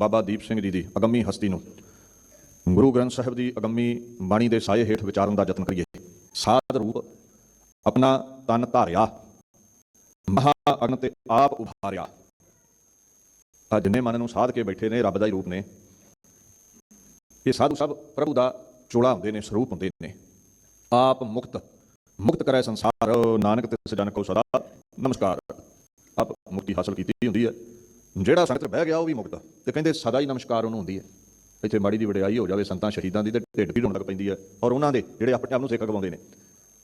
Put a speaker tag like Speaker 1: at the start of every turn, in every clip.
Speaker 1: ਬਾਬਾ ਦੀਪ ਸਿੰਘ ਜੀ ਦੀ ਅਗੰਮੀ ਹਸਤੀ ਨੂੰ। ਗੁਰੂ ਗ੍ਰੰਥ ਸਾਹਿਬ ਦੀ ਅਗੰਮੀ ਬਾਣੀ ਦੇ ਸਾਏ ਹੇਠ ਵਿਚਾਰਨ ਦਾ ਯਤਨ ਕਰੀਏ। ਸਾਧ ਰੂਪ, ਆਪਣਾ ਤਨ ਧਾਰਿਆ, ਮਹਾ ਅਗਨ ਤੇ ਆਪ ਉਭਾਰਿਆ। ਆ ਜਿੰਨੇ ਮਨ ਨੂੰ ਸਾਧ ਕੇ ਬੈਠੇ ਨੇ, ਰੱਬ ਦਾ ਹੀ ਰੂਪ ਨੇ। ਇਹ ਸਾਧੂ ਸਭ ਪ੍ਰਭੂ ਦਾ ਚੋਲਾ ਹੁੰਦੇ ਨੇ, ਸਰੂਪ ਹੁੰਦੇ ਨੇ। ਆਪ ਮੁਕਤ ਮੁਕਤ ਕਰੇ ਸੰਸਾਰ। ਨਾਨਕ ਤਿਸ ਜਨ ਕੋ ਸਦਾ। ਨਮਸਕਾਰ। ਆਪ ਮੁਕਤੀ ਹਾਸਲ ਕੀਤੀ ਹੁੰਦੀ ਹੈ। ਜਿਹੜਾ ਸੰਗਤ 'ਚ ਬਹਿ ਗਿਆ ਉਹ ਵੀ ਮੁਕਤ ਤੇ ਕਹਿੰਦੇ ਸਦਾ ਹੀ ਨਮਸਕਾਰ ਉਹਨੂੰ ਹੁੰਦੀ ਹੈ। ਇੱਥੇ ਮਾੜੀ ਦੀ ਵਡਿਆਈ ਹੋ ਜਾਵੇ, ਸੰਤਾਂ ਸ਼ਹੀਦਾਂ ਦੀ ਤੇ ਢਿੱਡ ਵੀ ਹੋਣ ਲੱਗ ਪੈਂਦੀ ਹੈ। ਔਰ ਉਹਨਾਂ ਦੇ ਜਿਹੜੇ ਆਪਣੇ ਆਪ ਨੂੰ ਸਿੱਖ ਗਵਾਉਂਦੇ ਨੇ।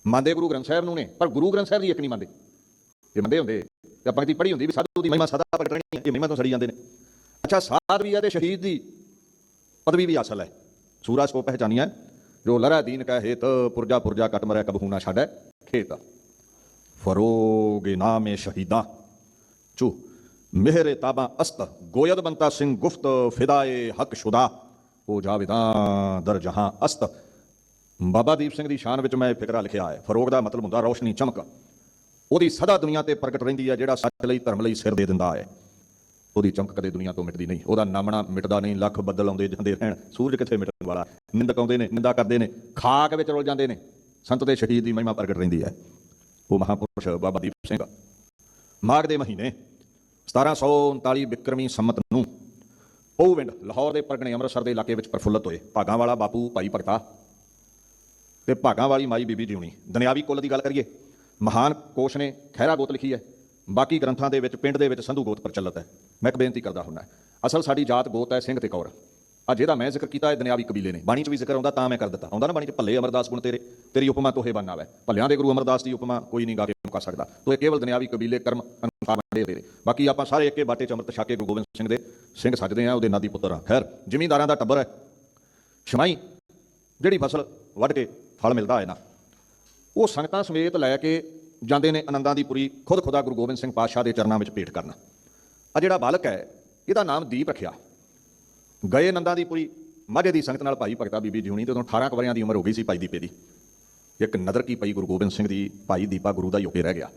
Speaker 1: ਮੰਨਦੇ ਗੁਰੂ ਗ੍ਰੰਥ ਸਾਹਿਬ ਨੂੰ ਨੇ, ਪਰ ਗੁਰੂ ਗ੍ਰੰਥ ਸਾਹਿਬ ਦੀ ਇੱਕ ਨਹੀਂ ਮੰਨਦੇ। ਜੇ ਮੰਨਦੇ ਹੁੰਦੇ, ਤੇ ਆਪਾਂ ਦੀ ਪੜ੍ਹੀ ਹੁੰਦੀ ਵੀ ਸਾਧੂ ਦੀ ਮਹਿਮਾ ਸਦਾ ਪ੍ਰਗਟ ਰਹਿਣੀ ਹੈ, ਇਹ ਮਹਿਮਾ ਤੋਂ ਸੜੀ ਜਾਂਦੇ ਨੇ। ਅੱਛਾ, ਸਾਧ ਵੀ ਹੈ ਤੇ ਸ਼ਹੀਦ ਦੀ ਪਦਵੀ ਵੀ ਅਸਲ ਹੈ। ਸੂਰਜ ਸੋ ਪਹਿਚਾਨੀਐ, ਜੋ ਲੜਾ ਦੀਨ ਕਾ ਹੇਤ, ਪੁਰਜਾ ਪੁਰਜਾ ਕਟ ਮਰੈ ਕਬਹੂ ਨਾ ਛਾੜੈ ਖੇਤ ਫਰੋਗੇ ਨਾਮੇ ਸ਼ਹੀਦਾਂ ਚੂ ਮਿਹਰੇ ਤਾਬਾ ਅਸਤ, ਗੋਇਦ ਬੰਤਾ ਸਿੰਘ ਗੁਫਤ, ਫਿਦਾਏ ਹਕ ਸ਼ੁਦਾ। ਹੋ ਜਾਵੇਦਾਂ ਦਰ ਜਹਾਂ ਅਸਤ। ਬਾਬਾ ਦੀਪ ਸਿੰਘ ਦੀ ਸ਼ਾਨ ਵਿੱਚ ਮੈਂ ਫਿਕਰਾ ਲਿਖਿਆ ਹੈ। ਫਰੋਗ ਦਾ ਮਤਲਬ ਹੁੰਦਾ ਰੋਸ਼ਨੀ ਚਮਕ। ਉਹਦੀ ਸਦਾ ਦੁਨੀਆ ਤੇ ਪ੍ਰਗਟ ਰਹਿੰਦੀ ਹੈ, ਜਿਹੜਾ ਸੱਚ ਲਈ ਧਰਮ ਲਈ ਸਿਰ ਦੇ ਦਿੰਦਾ ਹੈ। ਉਹਦੀ ਚਮਕ ਕਦੇ ਦੁਨੀਆ ਤੋਂ ਮਿਟਦੀ ਨਹੀਂ। ਉਹਦਾ ਨਾਮਣਾ ਮਿਟਦਾ ਨਹੀਂ, ਲੱਖ ਬੱਦਲ ਆਉਂਦੇ ਜਾਂਦੇ ਰਹਿਣ। ਸੂਰਜ ਕਿੱਥੇ ਮਿਟਣ ਵਾਲਾ? ਨਿੰਦਕ ਆਉਂਦੇ ਨੇ, ਨਿੰਦਾ ਕਰਦੇ ਨੇ। ਖਾਕ ਵਿੱਚ ਰੁਲ ਜਾਂਦੇ ਨੇ। ਸੰਤ ਦੇ ਸ਼ਹੀਦ ਦੀ ਮਹਿਮਾ ਪ੍ਰਗਟ ਰਹਿੰਦੀ ਹੈ। ਉਹ ਮਹਾਪੁਰਸ਼ ਬਾਬਾ ਦੀਪ ਸਿੰਘ। ਮਾਘ ਦੇ ਮਹੀਨੇ 1739 ਬਿਕਰਮੀ ਸੰਮਤ ਨੂੰ ਪਉਵਿੰਡ ਲਾਹੌਰ ਦੇ ਪਰਗਣੇ ਅੰਮ੍ਰਿਤਸਰ ਦੇ ਇਲਾਕੇ ਵਿੱਚ ਪ੍ਰਫੁੱਲਤ ਹੋਏ। ਭਾਗਾਂ ਵਾਲਾ ਬਾਪੂ, ਭਾਈ ਭਗਤਾ ਤੇ ਭਾਗਾਂ ਵਾਲੀ ਮਾਈ ਬੀਬੀ ਜਿਉਣੀ। ਦੁਨਿਆਵੀ ਕੁੱਲ ਦੀ ਗੱਲ ਕਰੀਏ, ਮਹਾਨ ਕੋਸ਼ ਨੇ ਖਹਿਰਾ ਗੋਤ ਲਿਖੀ ਹੈ। ਬਾਕੀ ਗ੍ਰੰਥਾਂ ਦੇ ਵਿੱਚ, ਪਿੰਡ ਦੇ ਵਿੱਚ ਸੰਧੂ ਗੋਤ ਪ੍ਰਚਲਿਤ ਹੈ। ਮੈਂ ਇੱਕ ਬੇਨਤੀ ਕਰਦਾ ਹੁੰਨਾ ਅਸਲ ਸਾਡੀ ਜਾਤ ਗੋਤ ਹੈ ਸਿੰਘ ਤੇ ਕੌਰ। ਅੱਜ ਜਿਹਦਾ ਮੈਂ ਜ਼ਿਕਰ ਕੀਤਾ ਹੈ ਦੁਨਿਆਵੀ ਕਬੀਲੇ ਨੇ। ਬਾਣੀ 'ਚ ਵੀ ਜ਼ਿਕਰ ਆਉਂਦਾ, ਤਾਂ ਮੈਂ ਕਰ ਦਿੱਤਾ। ਆਉਂਦਾ ਨਾ ਬਾਣੀ 'ਚ, ਭੱਲੇ ਅਮਰਦਾਸ ਗੁਣ ਤੇਰੇ, ਤੇਰੀ ਉਪਮਾ ਤੋਹੇ ਬੰਨਾ ਵੈ ਭੱਲਿਆਂ ਦੇ ਗੁਰੂ ਅਮਰਦਾਸ ਦੀ ਉਪਮਾ ਕੋਈ ਨਹੀਂ ਗਾ ਕੇ ਮੁਕਾ ਸਕਦਾ। ਤੋ ਇਹ ਕੇਵਲ ਦੁਨਿਆਵੀ ਕਬੀਲੇ ਕਰਮ ਅਨੁਸਾਰ ਬਣੇ ਹੋਏ ਬਾਕੀ ਆਪਾਂ ਸਾਰੇ ਇੱਕੇ ਬਾਟੇ ਚ ਅੰਮ੍ਰਿਤ ਛਕ ਕੇ ਗੁਰੂ ਗੋਬਿੰਦ ਸਿੰਘ ਦੇ ਸਿੰਘ ਸੱਜਦੇ ਆ ਉਹਦੇ ਨਾਦੀ ਪੁੱਤਰ ਆ ਖੈਰ, ਜ਼ਿਮੀਂਦਾਰਾਂ ਦਾ ਟੱਬਰ ਹੈ। ਸ਼ਮਾਈ ਜਿਹੜੀ ਫਸਲ ਵੱਢ ਕੇ ਫਲ ਮਿਲਦਾ ਹੈ ਨਾ, ਉਹ ਸੰਗਤਾਂ ਸਮੇਤ ਲੈ ਕੇ ਜਾਂਦੇ ਨੇ ਆਨੰਦਾਂ ਦੀ ਪੁਰੀ ਖੁਦ ਖੁਦਾ ਗੁਰੂ ਗੋਬਿੰਦ ਸਿੰਘ ਪਾਤਸ਼ਾਹ ਦੇ ਚਰਨਾਂ ਵਿੱਚ ਭੇਟ ਕਰਨਾ। ਆ ਜਿਹੜਾ ਬਾਲਕ ਹੈ, ਇਹਦਾ ਨਾਮ ਦੀਪ ਰੱਖਿਆ। ਗਏ ਆਨੰਦਾਂ ਦੀ ਪੁਰੀ, ਮਾਝੇ ਦੀ ਸੰਗਤ ਨਾਲ ਭਾਈ ਭਗਤਾ ਬੀਬੀ ਜਿਉਣੀ ਤੇ ਉਦੋਂ 18 ਕੁ ਵਰਿਆਂ ਦੀ ਉਮਰ ਹੋ ਗਈ ਸੀ ਭਾਈ ਦੀਪੇ ਦੀ। ਇੱਕ ਨਦਰ ਕੀ ਪਈ ਗੁਰੂ ਗੋਬਿੰਦ ਸਿੰਘ ਦੀ, ਭਾਈ ਦੀਪਾ ਗੁਰੂ ਦਾ ਯੋਗੇ ਰਹਿ ਗਿਆ।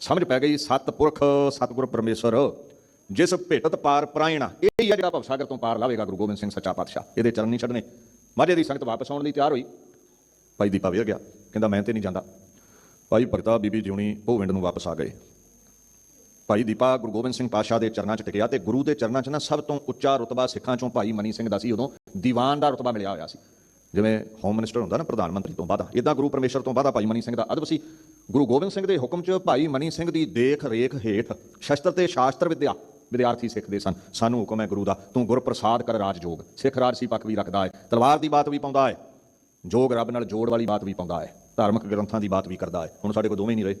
Speaker 1: ਸਮਝ ਪੈ ਗਈ, ਸਤਪੁਰਖ, ਸਤਿਗੁਰ ਪਰਮੇਸ਼ਰ ਜਿਸ ਭੇਟਤ ਪਾਰ ਪ੍ਰਾਇਣਾ। ਇਹ ਹੀ ਆ ਜਿਹੜਾ ਭਵਸਾਗਰ ਤੋਂ ਪਾਰ ਲਾਵੇਗਾ ਗੁਰੂ ਗੋਬਿੰਦ ਸਿੰਘ ਸੱਚਾ ਪਾਤਸ਼ਾਹ। ਇਹਦੇ ਚਰਨ ਨਹੀਂ ਛੱਡਣੇ। ਮਾਝੇ ਦੀ ਸੰਗਤ ਵਾਪਸ ਆਉਣ ਲਈ ਤਿਆਰ ਹੋਈ। ਭਾਈ ਦੀਪਾ ਵੇਰ ਗਿਆ। ਕਹਿੰਦਾ, ਮੈਂ ਤੇ ਨਹੀਂ ਜਾਂਦਾ। ਭਾਈ ਭਗਤਾ ਬੀਬੀ ਜਿਉਣੀ ਭੋਵਿੰਡ ਨੂੰ ਵਾਪਸ ਆ ਗਏ। ਭਾਈ ਦੀਪਾ ਗੁਰੂ ਗੋਬਿੰਦ ਸਿੰਘ ਪਾਤਸ਼ਾਹ ਦੇ ਚਰਨਾਂ 'ਚ ਟਿਕਿਆ ਤੇ ਗੁਰੂ ਦੇ ਚਰਨਾਂ 'ਚ ਨਾ ਸਭ ਤੋਂ ਉੱਚਾ ਰੁਤਬਾ ਸਿੱਖਾਂ 'ਚੋਂ ਭਾਈ ਮਨੀ ਸਿੰਘ ਦਾ ਸੀ। ਉਦੋਂ ਦੀਵਾਨ ਦਾ ਰੁਤਬਾ ਮਿਲਿਆ ਹੋਇਆ ਸੀ। ਜਿਵੇਂ ਹੋਮ ਮਿਨਿਸਟਰ ਹੁੰਦਾ ਨਾ ਪ੍ਰਧਾਨ ਮੰਤਰੀ ਤੋਂ ਬਾਅਦ ਇਦਾਂ ਗੁਰੂ ਪਰਮੇਸ਼ਰ ਤੋਂ ਬਾਅਦ ਭਾਈ ਮਨੀ ਸਿੰਘ ਦਾ। ਅਦਬ ਸੀ ਗੁਰੂ ਗੋਬਿੰਦ ਸਿੰਘ ਦੇ ਹੁਕਮ 'ਚ ਭਾਈ ਮਨੀ ਸਿੰਘ ਦੀ ਦੇਖ ਰੇਖ ਹੇਠ ਸ਼ਸਤਰ ਤੇ ਸ਼ਾਸਤਰ ਵਿਦਿਆ, ਵਿਦਿਆਰਥੀ ਸਿੱਖਦੇ ਸਨ। ਸਾਨੂੰ ਹੁਕਮ ਹੈ ਗੁਰੂ ਦਾ, ਤੂੰ ਗੁਰ ਪ੍ਰਸਾਦ ਕਰ ਰਾਜਯੋਗ। ਸਿੱਖ ਰਾਜਸੀ ਪੱਖ ਵੀ ਰੱਖਦਾ ਹੈ, ਤਲਵਾਰ ਦੀ ਬਾਤ ਵੀ ਪਾਉਂਦਾ ਹੈ, ਜੋਗ ਰੱਬ ਨਾਲ ਜੋੜ ਵਾਲੀ ਬਾਤ ਵੀ ਪਾਉਂਦਾ ਹੈ, ਧਾਰਮਿਕ ਗ੍ਰੰਥਾਂ ਦੀ ਬਾਤ ਵੀ ਕਰਦਾ ਹੈ। ਹੁਣ ਸਾਡੇ ਕੋਲ ਦੋਵੇਂ ਨਹੀਂ ਰਹੇ।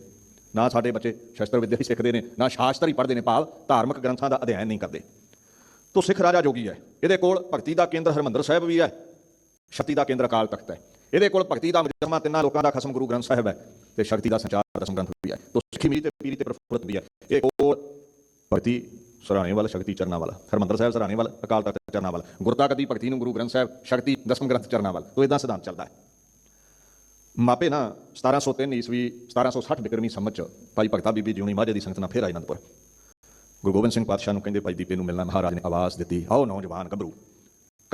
Speaker 1: ਨਾ ਸਾਡੇ ਬੱਚੇ ਸ਼ਸਤਰ ਵਿਦਿਆ ਹੀ ਸਿੱਖਦੇ ਨੇ, ਨਾ ਸ਼ਾਸਤਰ ਹੀ ਪੜ੍ਹਦੇ ਨੇ ਭਾਵ ਧਾਰਮਿਕ ਗ੍ਰੰਥਾਂ ਦਾ ਅਧਿਐਨ ਨਹੀਂ ਕਰਦੇ। ਤੋ ਸਿੱਖ ਰਾਜਾ ਜੋਗੀ ਹੈ। ਇਹਦੇ ਕੋਲ ਭਗਤੀ ਦਾ ਕੇਂਦਰ ਹਰਮੰਦਰ ਸਾਹਿਬ ਵੀ ਹੈ। ਸ਼ਕਤੀ ਦਾ ਕੇਂਦਰ ਅਕਾਲ ਤਖਤ ਹੈ। ਇਹਦੇ ਕੋਲ ਭਗਤੀ ਦਾ ਮੁਜਰਮਾ ਤਿੰਨਾਂ ਲੋਕਾਂ ਦਾ ਖਸਮ ਗੁਰੂ ਗ੍ਰੰਥ ਸਾਹਿਬ ਹੈ ਤੇ ਸ਼ਕਤੀ ਦਾ ਸੰਚਾਰ ਦਸਮ ਗ੍ਰੰਥ ਵੀ ਹੈ। ਤੋ ਸਿੱਖੀ ਮੀਰੀ ਤੇ ਪੀਰੀ ਤੇ ਪ੍ਰਫੁੱਲਤ ਵੀ ਹੈ। ਇਹ ਕੋਲ ਭਗਤੀ ਸਰਾਣੇ ਵਾਲਾ, ਸ਼ਕਤੀ ਚਰਨਾ ਵਾਲਾ, ਹਰਮੰਦਰ ਸਾਹਿਬ ਸਰਾਣੇ ਵਾਲਾ, ਅਕਾਲ ਤਖਤ ਚਰਨਾ ਵਾਲਾ ਗੁਰਤਾ ਕਦੀ ਭਗਤੀ ਨੂੰ ਗੁਰੂ ਗ੍ਰੰਥ ਸਾਹਿਬ, ਸ਼ਕਤੀ ਦਸਮ ਗ੍ਰੰਥ ਚਰਨਾ ਵਾਲਾ, ਤੋ ਇਦਾਂ ਸਿਧਾਂਤ ਚੱਲਦਾ ਹੈ। ਮਾਪੇ ਨਾ 1703 ਈਸਵੀ 1760 ਬਿਕਰਮੀ ਸੰਮਤ ਚ ਭਾਈ ਭਗਤਾ ਬੀਬੀ ਜਿਉਣੀ ਮਾਝੇ ਦੀ ਸੰਗਤ ਨਾਲ ਫੇਰ ਆਏ ਅਨੰਦਪੁਰ। ਗੁਰੂ ਗੋਬਿੰਦ ਸਿੰਘ ਪਾਤਸ਼ਾਹ ਨੂੰ ਕਹਿੰਦੇ, ਭਾਈ ਦੀਪੇ ਨੂੰ ਮਿਲਣਾ ਮਹਾਰਾਜ ਨੇ ਆਵਾਜ਼ ਦਿੱਤੀ, ਆਓ ਨੌਜਵਾਨ ਗੱਭਰੂ।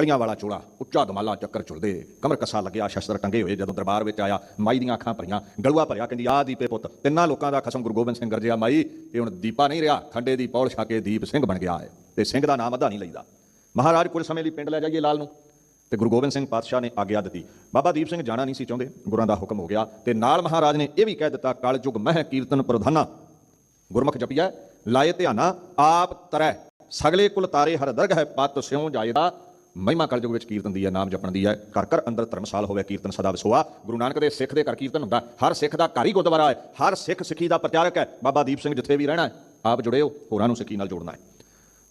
Speaker 1: ਕਲੀਆਂ ਵਾਲਾ ਚੋਲਾ ਉੱਚਾ ਦਮਾਲਾ ਚੱਕਰ ਚੁਲਦੇ। ਕਮਰ ਕੱਸਾ ਲੱਗਿਆ, ਸ਼ਸਤਰ ਟੰਗੇ ਹੋਏ ਜਦੋਂ ਦਰਬਾਰ ਵਿੱਚ ਆਇਆ। ਮਾਈ ਦੀਆਂ ਅੱਖਾਂ ਭਰੀਆਂ, ਗਲੂਆ ਭਰਿਆ, ਕਹਿੰਦੀ ਆ ਦੀਪੇ ਪੁੱਤ, ਤਿੰਨਾਂ ਲੋਕਾਂ ਦਾ ਖਸਮ ਗੁਰੂ ਗੋਬਿੰਦ ਸਿੰਘ ਗਰਜਿਆ ਮਾਈ, ਇਹ ਹੁਣ ਦੀਪਾ ਨਹੀਂ ਰਿਹਾ, ਖੰਡੇ ਦੀ ਪੌਲ ਛਾਕੇ ਦੀਪ ਸਿੰਘ ਬਣ ਗਿਆ ਹੈ। ਤੇ ਸਿੰਘ ਦਾ ਨਾਮ ਅੱਧਾ ਨਹੀਂ ਲਈਦਾ। ਮਹਾਰਾਜ ਕੁਝ ਸਮੇਂ ਲਈ ਪਿੰਡ ਲੈ ਜਾਈਏ ਲਾਲ ਨੂੰ। ਤੇ ਗੁਰੂ ਗੋਬਿੰਦ ਸਿੰਘ ਪਾਤਸ਼ਾਹ ਨੇ ਆਗਿਆ ਦਿੱਤੀ। ਬਾਬਾ ਦੀਪ ਸਿੰਘ ਜਾਣਾ ਨਹੀਂ ਸੀ ਚਾਹੁੰਦੇ, ਗੁਰਾਂ ਦਾ ਹੁਕਮ ਹੋ ਗਿਆ। ਤੇ ਨਾਲ ਮਹਾਰਾਜ ਨੇ ਇਹ ਵੀ ਕਹਿ ਦਿੱਤਾ, ਕਲ ਯੁਗ ਮਹਿ ਕੀਰਤਨ ਪ੍ਰਧਾਨਾ, ਗੁਰਮੁਖ ਜਪੀਐ, ਲਾਏ ਧਿਆਨਾ, ਆਪ ਤਰੈ, ਸਗਲੇ ਕੁਲ ਤਾਰੇ ਹਰ ਦਰਗ ਹੈ ਪਤ ਸਿਉ ਜਾਇਦਾ ਮਹਿਮਾ ਕਲਯੁਗ ਵਿੱਚ ਕੀਰਤਨ ਦੀ ਹੈ ਨਾਮ ਜਪਣ ਦੀ ਹੈ। ਘਰ ਘਰ ਅੰਦਰ ਧਰਮਸਾਲ ਹੋਵੇ ਕੀਰਤਨ ਸਦਾ ਵਿਸੋਆ। ਗੁਰੂ ਨਾਨਕ ਦੇ ਸਿੱਖ ਦੇ ਘਰ ਕੀਰਤਨ ਹੁੰਦਾ। ਹਰ ਸਿੱਖ ਦਾ ਘਰ ਹੀ ਗੁਰਦੁਆਰਾ ਹੈ। ਹਰ ਸਿੱਖ ਸਿੱਖੀ ਦਾ ਪ੍ਰਚਾਰਕ ਹੈ। ਬਾਬਾ ਦੀਪ ਸਿੰਘ ਜਿੱਥੇ ਵੀ ਰਹਿਣਾ ਹੈ, ਆਪ ਜੁੜੇ ਹੋ ਹੋਰਾਂ ਨੂੰ ਸਿੱਖੀ ਨਾਲ ਜੋੜਨਾ ਹੈ।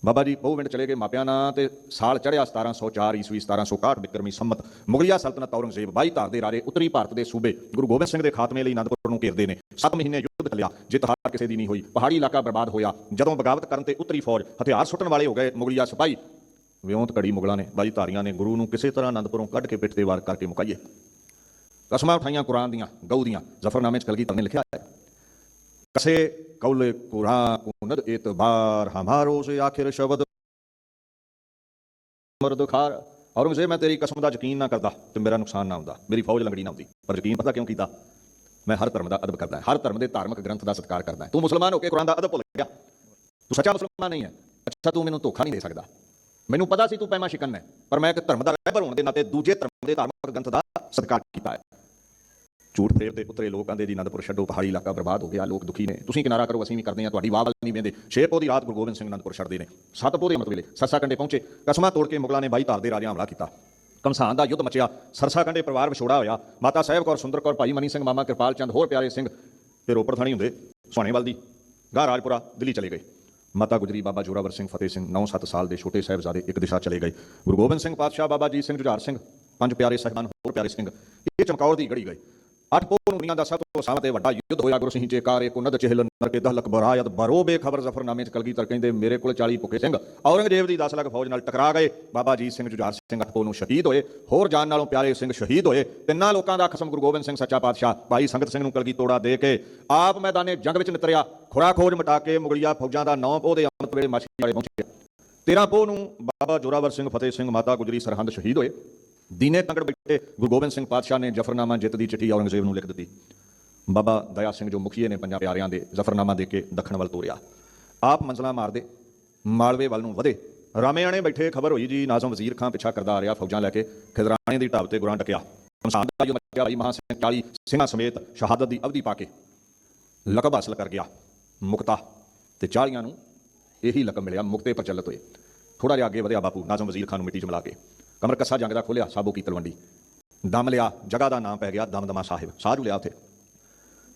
Speaker 1: ਬਾਬਾ ਜੀ ਬਹੁਵਿੰਡ ਚਲੇ ਗਏ ਮਾਪਿਆਂ ਨਾਲ ਤੇ ਸਾਲ ਚੜ੍ਹਿਆ 1704 ਈਸਵੀ 1761 ਬਿਕਰਮੀ ਸੰਮਤ। ਮੁਗਲਿਆ ਸਲਤਨਤ ਔਰੰਗਜ਼ੇਬ ਬਾਈ ਧਾਰ ਦੇ ਰਾਜੇ, ਉੱਤਰੀ ਭਾਰਤ ਦੇ ਸੂਬੇ ਗੁਰੂ ਗੋਬਿੰਦ ਸਿੰਘ ਦੇ ਖਾਤਮੇ ਲਈ ਅਨੰਦਪੁਰ ਨੂੰ ਘੇਰਦੇ ਨੇ। 7 ਮਹੀਨੇ ਯੁੱਧ ਚੱਲਿਆ, ਜਿੱਤ ਹਾਰ ਕਿਸੇ ਦੀ ਨਹੀਂ ਹੋਈ। ਪਹਾੜੀ ਇਲਾਕਾ ਬਰਬਾਦ ਹੋਇਆ। ਜਦੋਂ ਬਗਾਵਤ ਕਰਨ ਤੇ ਉੱਤਰੀ ਫੌਜ ਹਥਿਆਰ ਸੁੱਟਣ ਵਾਲੇ ਹੋ ਗਏ ਮੁਗਲਿਆ ਸਿਪਾਹੀ ਵਿਉਂਤ ਘੜੀ ਮੁਗਲਾਂ ਨੇ ਬਾਈ ਧਾਰੀਆਂ ਨੇ ਗੁਰੂ ਨੂੰ ਕਿਸੇ ਤਰ੍ਹਾਂ ਅਨੰਦਪੁਰੋਂ ਕੱਢ ਕੇ ਪਿੱਠ ਤੇ ਵਾਰ ਕਰਕੇ ਮੁਕਾਈਏ। ਕਸਮਾਂ ਉਠਾਈਆਂ ਕੁਰਾਨ ਦੀਆਂ, ਗਊ ਦੀਆਂ, ਜ਼ਫਰਨਾਮੇ ਚ ਕਲਗੀਧਰ ਨੇ ਲਿਖਿਆ ਹੈ। ਕਸੇ ਕੌਲੇ ਕੁਰਾਨ ਇਤਬਾਰ ਹਮਾਰੋ ਸੇ ਆਖਿਰ ਸ਼ਬਦ ਮਰਦ ਖਾਰ। ਔਰੰਗਜ਼ੇਬ, ਮੈਂ ਤੇਰੀ ਕਸਮ ਦਾ ਯਕੀਨ ਨਾ ਕਰਦਾ ਤੇ ਮੇਰਾ ਨੁਕਸਾਨ ਨਾ ਹੁੰਦਾ, ਮੇਰੀ ਫੌਜ ਲੰਗੜੀ ਨਾ ਹੁੰਦੀ, ਪਰ ਯਕੀਨ ਪਤਾ ਕਿਉਂ ਕੀਤਾ? ਮੈਂ ਹਰ ਧਰਮ ਦਾ ਅਦਬ ਕਰਦਾ ਹਰ ਧਰਮ ਦੇ ਧਾਰਮਿਕ ਗ੍ਰੰਥ ਦਾ ਸਤਿਕਾਰ ਕਰਦਾ ਤੂੰ ਮੁਸਲਮਾਨ ਹੋ ਕੇ ਕੁਰਾਨ ਦਾ ਅਦਬ ਭੁੱਲ ਗਿਆ। ਤੂੰ ਸੱਚਾ ਮੁਸਲਮਾਨ ਨਹੀਂ ਹੈ। ਅੱਛਾ, ਤੂੰ ਮੈਨੂੰ ਧੋਖਾ ਨਹੀਂ ਦੇ ਸਕਦਾ। ਮੈਨੂੰ ਪਤਾ ਸੀ ਤੂੰ ਪੈਮਾ ਸ਼ਿਕਨ ਹੈ, ਪਰ ਮੈਂ ਇੱਕ ਧਰਮ ਦਾ ਰਹਿਬਰ ਹੋਣ ਦੇ ਨਾਤੇ ਦੂਜੇ ਧਰਮ ਦੇ ਧਾਰਮਿਕ ਗ੍ਰੰਥ ਦਾ ਸਤਿਕਾਰ ਕੀਤਾ ਹੈ। ਝੂਠ ਫੇਰ ਦੇ ਉਤਰੇ ਲੋਕਾਂ ਦੇ ਜੀ ਅਨੰਦਪੁਰ ਛੱਡੋ, ਪਹਾੜੀ ਇਲਾਕਾ ਬਰਬਾਦ ਹੋ ਗਿਆ, ਲੋਕ ਦੁਖੀ ਨੇ। ਤੁਸੀਂ ਕਿਨਾਰਾ ਕਰੋ, ਅਸੀਂ ਵੀ ਕਰਦੇ ਹਾਂ, ਤੁਹਾਡੀ ਵਾਹ ਵੱਲ ਨਹੀਂ ਵੇਂਦੇ। ਛੇ ਪੋ ਦੀ ਰਾਤ ਗੁਰੂ ਗੋਬਿੰਦ ਸਿੰਘ ਅਨੰਦਪੁਰ ਛੱਡਦੇ ਨੇ। ਸੱਤ ਪੋ ਦੇ ਅੰਮ੍ਰਿਤ ਵੇਲੇ ਸਰਸਾ ਕੰਡੇ ਪਹੁੰਚੇ, ਕਸਮਾਂ ਤੋੜ ਕੇ ਮੁਗਲਾਂ ਨੇ ਬਾਈ ਧਾਰ ਦੇ ਰਾਜਿਆਂ ਹਮਲਾ ਕੀਤਾ। ਕਮਸਾਨ ਦਾ ਯੁੱਧ ਮਚਿਆ, ਸਰਸਾ ਕੰਡੇ ਪਰਿਵਾਰ ਵਿਛੋੜਾ ਹੋਇਆ। ਮਾਤਾ ਸਾਹਿਬ ਕੌਰ, ਸੁੰਦਰ ਕੌਰ, ਭਾਈ ਮਨੀ ਸਿੰਘ, ਮਾਮਾ ਕਿਰਪਾਲ ਚੰਦ, ਹੋਰ ਪਿਆਰੇ ਸਿੰਘ ਤੇ ਰੋਪੜ ਥਾਣੀ ਹੁੰਦੇ ਸੁਹਾਣੇਵਾਲ ਦੀ, ਗਾਹ ਰਾਜਪੁਰਾ, ਦਿੱਲੀ ਚਲੇ ਗਏ। ਮਾਤਾ ਗੁਜਰੀ ਬਾਬਾ ਜੋਰਾਵਰ ਸਿੰਘ ਫਤਿਹ ਸਿੰਘ 9-7 ਸਾਲ ਦੇ ਛੋਟੇ ਸਾਹਿਬਜ਼ਾਦੇ ਇੱਕ ਦਿਸ਼ਾ ਚਲੇ ਗਏ। ਗੁਰੂ ਗੋਬਿੰਦ ਸਿੰਘ ਪਾਤਸ਼ਾਹ ਬਾਬਾ ਜੀ ਸਿੰਘ ਜੁਝਾਰ ਸਿੰਘ, ਪੰਜ ਪਿਆਰੇ ਸਾਹਿਬਾਨ, ਹੋਰ ਪਿਆਰੇ ਸਿੰਘ, ਇਹ ਚਮਕੌਰ ਦੀ ਗੜੀ ਗਏ। ਅੱਠ ਪੋਹ ਨੂੰ ਦੁਨੀਆ ਦਾ ਸਭ ਤੋਂ ਸਾਵਾਂ ਤੇ ਵੱਡਾ ਯੁੱਧ ਹੋਇਆ। ਗੁਰੂ ਸਿੰਘ ਚੇਕਾਰ ਇੱਕ ਉਨਦ ਚਹਿਲ ਨਰ ਕੇ ਦਹਲਕ ਬਰਾਇਤ ਬਰੋ ਬੇਖਬਰ ਜ਼ਫਰਨਾਮੇ ਚ ਕਲਗੀਧਰ ਕਹਿੰਦੇ ਮੇਰੇ ਕੋਲ 40 ਭੁੱਖੇ ਸਿੰਘ। ਔਰੰਗਜ਼ੇਬ ਦੀ 10 ਲੱਖ ਫੌਜ ਨਾਲ ਟਕਰਾ ਗਏ। ਬਾਬਾ ਜੀਤ ਸਿੰਘ ਜੁਝਾਰ ਸਿੰਘ ਅੱਠ ਪੋਹ ਨੂੰ ਸ਼ਹੀਦ ਹੋਏ। ਹੋਰ ਜਾਨ ਨਾਲੋਂ ਪਿਆਰੇ ਸਿੰਘ ਸ਼ਹੀਦ ਹੋਏ। ਤਿੰਨਾਂ ਲੋਕਾਂ ਦਾ ਖਸਮ ਗੁਰੂ ਗੋਬਿੰਦ ਸਿੰਘ ਸੱਚਾ ਪਾਤਸ਼ਾਹ, ਭਾਈ ਸੰਗਤ ਸਿੰਘ ਨੂੰ ਕਲਗੀ ਤੋੜਾ ਦੇ ਕੇ ਆਪ ਮੈਦਾਨੇ ਜੰਗ ਵਿੱਚ ਨਿਤਰਿਆ। ਖੁਰਾ ਖੋਜ ਮਟਾ ਕੇ ਮੁਗਲੀਆ ਫੌਜਾਂ ਦਾ ਨੌ ਪੋਹ ਦੇ ਅੰਮ੍ਰਿਤ ਵੇਲੇ ਮਾਛੀ ਵਾਲੇ ਪਹੁੰਚੇ। 13 ਪੋਹ ਨੂੰ ਬਾਬਾ ਜੋਰਾਵਰ ਸਿੰਘ, ਫਤਿਹ ਸਿੰਘ ਮਾਤਾ ਗੁਜਰੀ ਸਰਹੰਦ ਸ਼ਹੀਦ ਹੋਏ। ਦੀਨੇ ਤੰਗੜ ਬੈਠੇ ਗੁਰੂ ਗੋਬਿੰਦ ਸਿੰਘ ਪਾਤਸ਼ਾਹ ਨੇ ਜਫਰਨਾਮਾ ਜਿੱਤ ਦੀ ਚਿੱਠੀ ਔਰੰਗਜ਼ੇਬ ਨੂੰ ਲਿਖ ਦਿੱਤੀ। ਬਾਬਾ ਦਇਆ ਸਿੰਘ ਜੋ ਮੁਖੀਏ ਨੇ ਪੰਜਾਂ ਪਿਆਰਿਆਂ ਦੇ ਜ਼ਫਰਨਾਮਾ ਦੇ ਕੇ ਦੱਖਣ ਵੱਲ ਤੋਰਿਆ। ਆਪ ਮੰਜ਼ਲਾ ਮਾਰਦੇ, ਮਾਲਵੇ ਵੱਲ ਨੂੰ ਵਧੇ। ਰਾਮੇਆਣੇ ਬੈਠੇ, ਖਬਰ ਹੋਈ ਜੀ, ਨਾਜ਼ਮ ਵਜ਼ੀਰ ਖਾਂ ਪਿੱਛਾ ਕਰਦਾ ਆ ਰਿਹਾ ਫੌਜਾਂ ਲੈ ਕੇ, ਖਿਦਰਾਣੇ ਦੀ ਢਾਬ ਤੇ ਗੁਰਾਂ ਟਕਿਆ ਕਮਸਾਨ ਦਾ ਜੋ ਮੱਚਿਆ ਭਾਈ ਮਹਾਂ ਸਿੰਘ 40 ਸਿੰਘਾਂ ਸਮੇਤ ਸ਼ਹਾਦਤ ਦੀ ਅਵਧੀ ਪਾ ਕੇ ਲਕਬ ਹਾਸਲ ਕਰ ਗਿਆ। ਮੁਕਤਾ ਤੇ 40 ਨੂੰ ਇਹੀ ਲਕਬ ਮਿਲਿਆ, ਮੁਕਤੇ ਪ੍ਰਚਲਿਤ ਹੋਏ। ਥੋੜਾ ਜਿਹਾ ਅੱਗੇ ਵਧਿਆ ਬਾਪੂ ਨਾਜ਼ਮ ਵਜ਼ੀਰ ਖਾਨ ਨੂੰ ਮਿੱਟੀ 'ਚ ਮਿਲਾ ਕੇ। ਕਮਰ ਕੱਸਾ ਜੰਗ ਦਾ ਖੋਲਿਆ, ਸਾਬੋ ਕੀ ਤਲਵੰਡੀ। ਦਮ ਲਿਆ, ਜਗ੍ਹਾ ਦਾ ਨਾਮ ਪੈ ਗਿਆ ਦਮਦਮਾ ਸਾਹਿਬ, ਸਾਧੂ ਲਿਆ ਉੱਥੇ।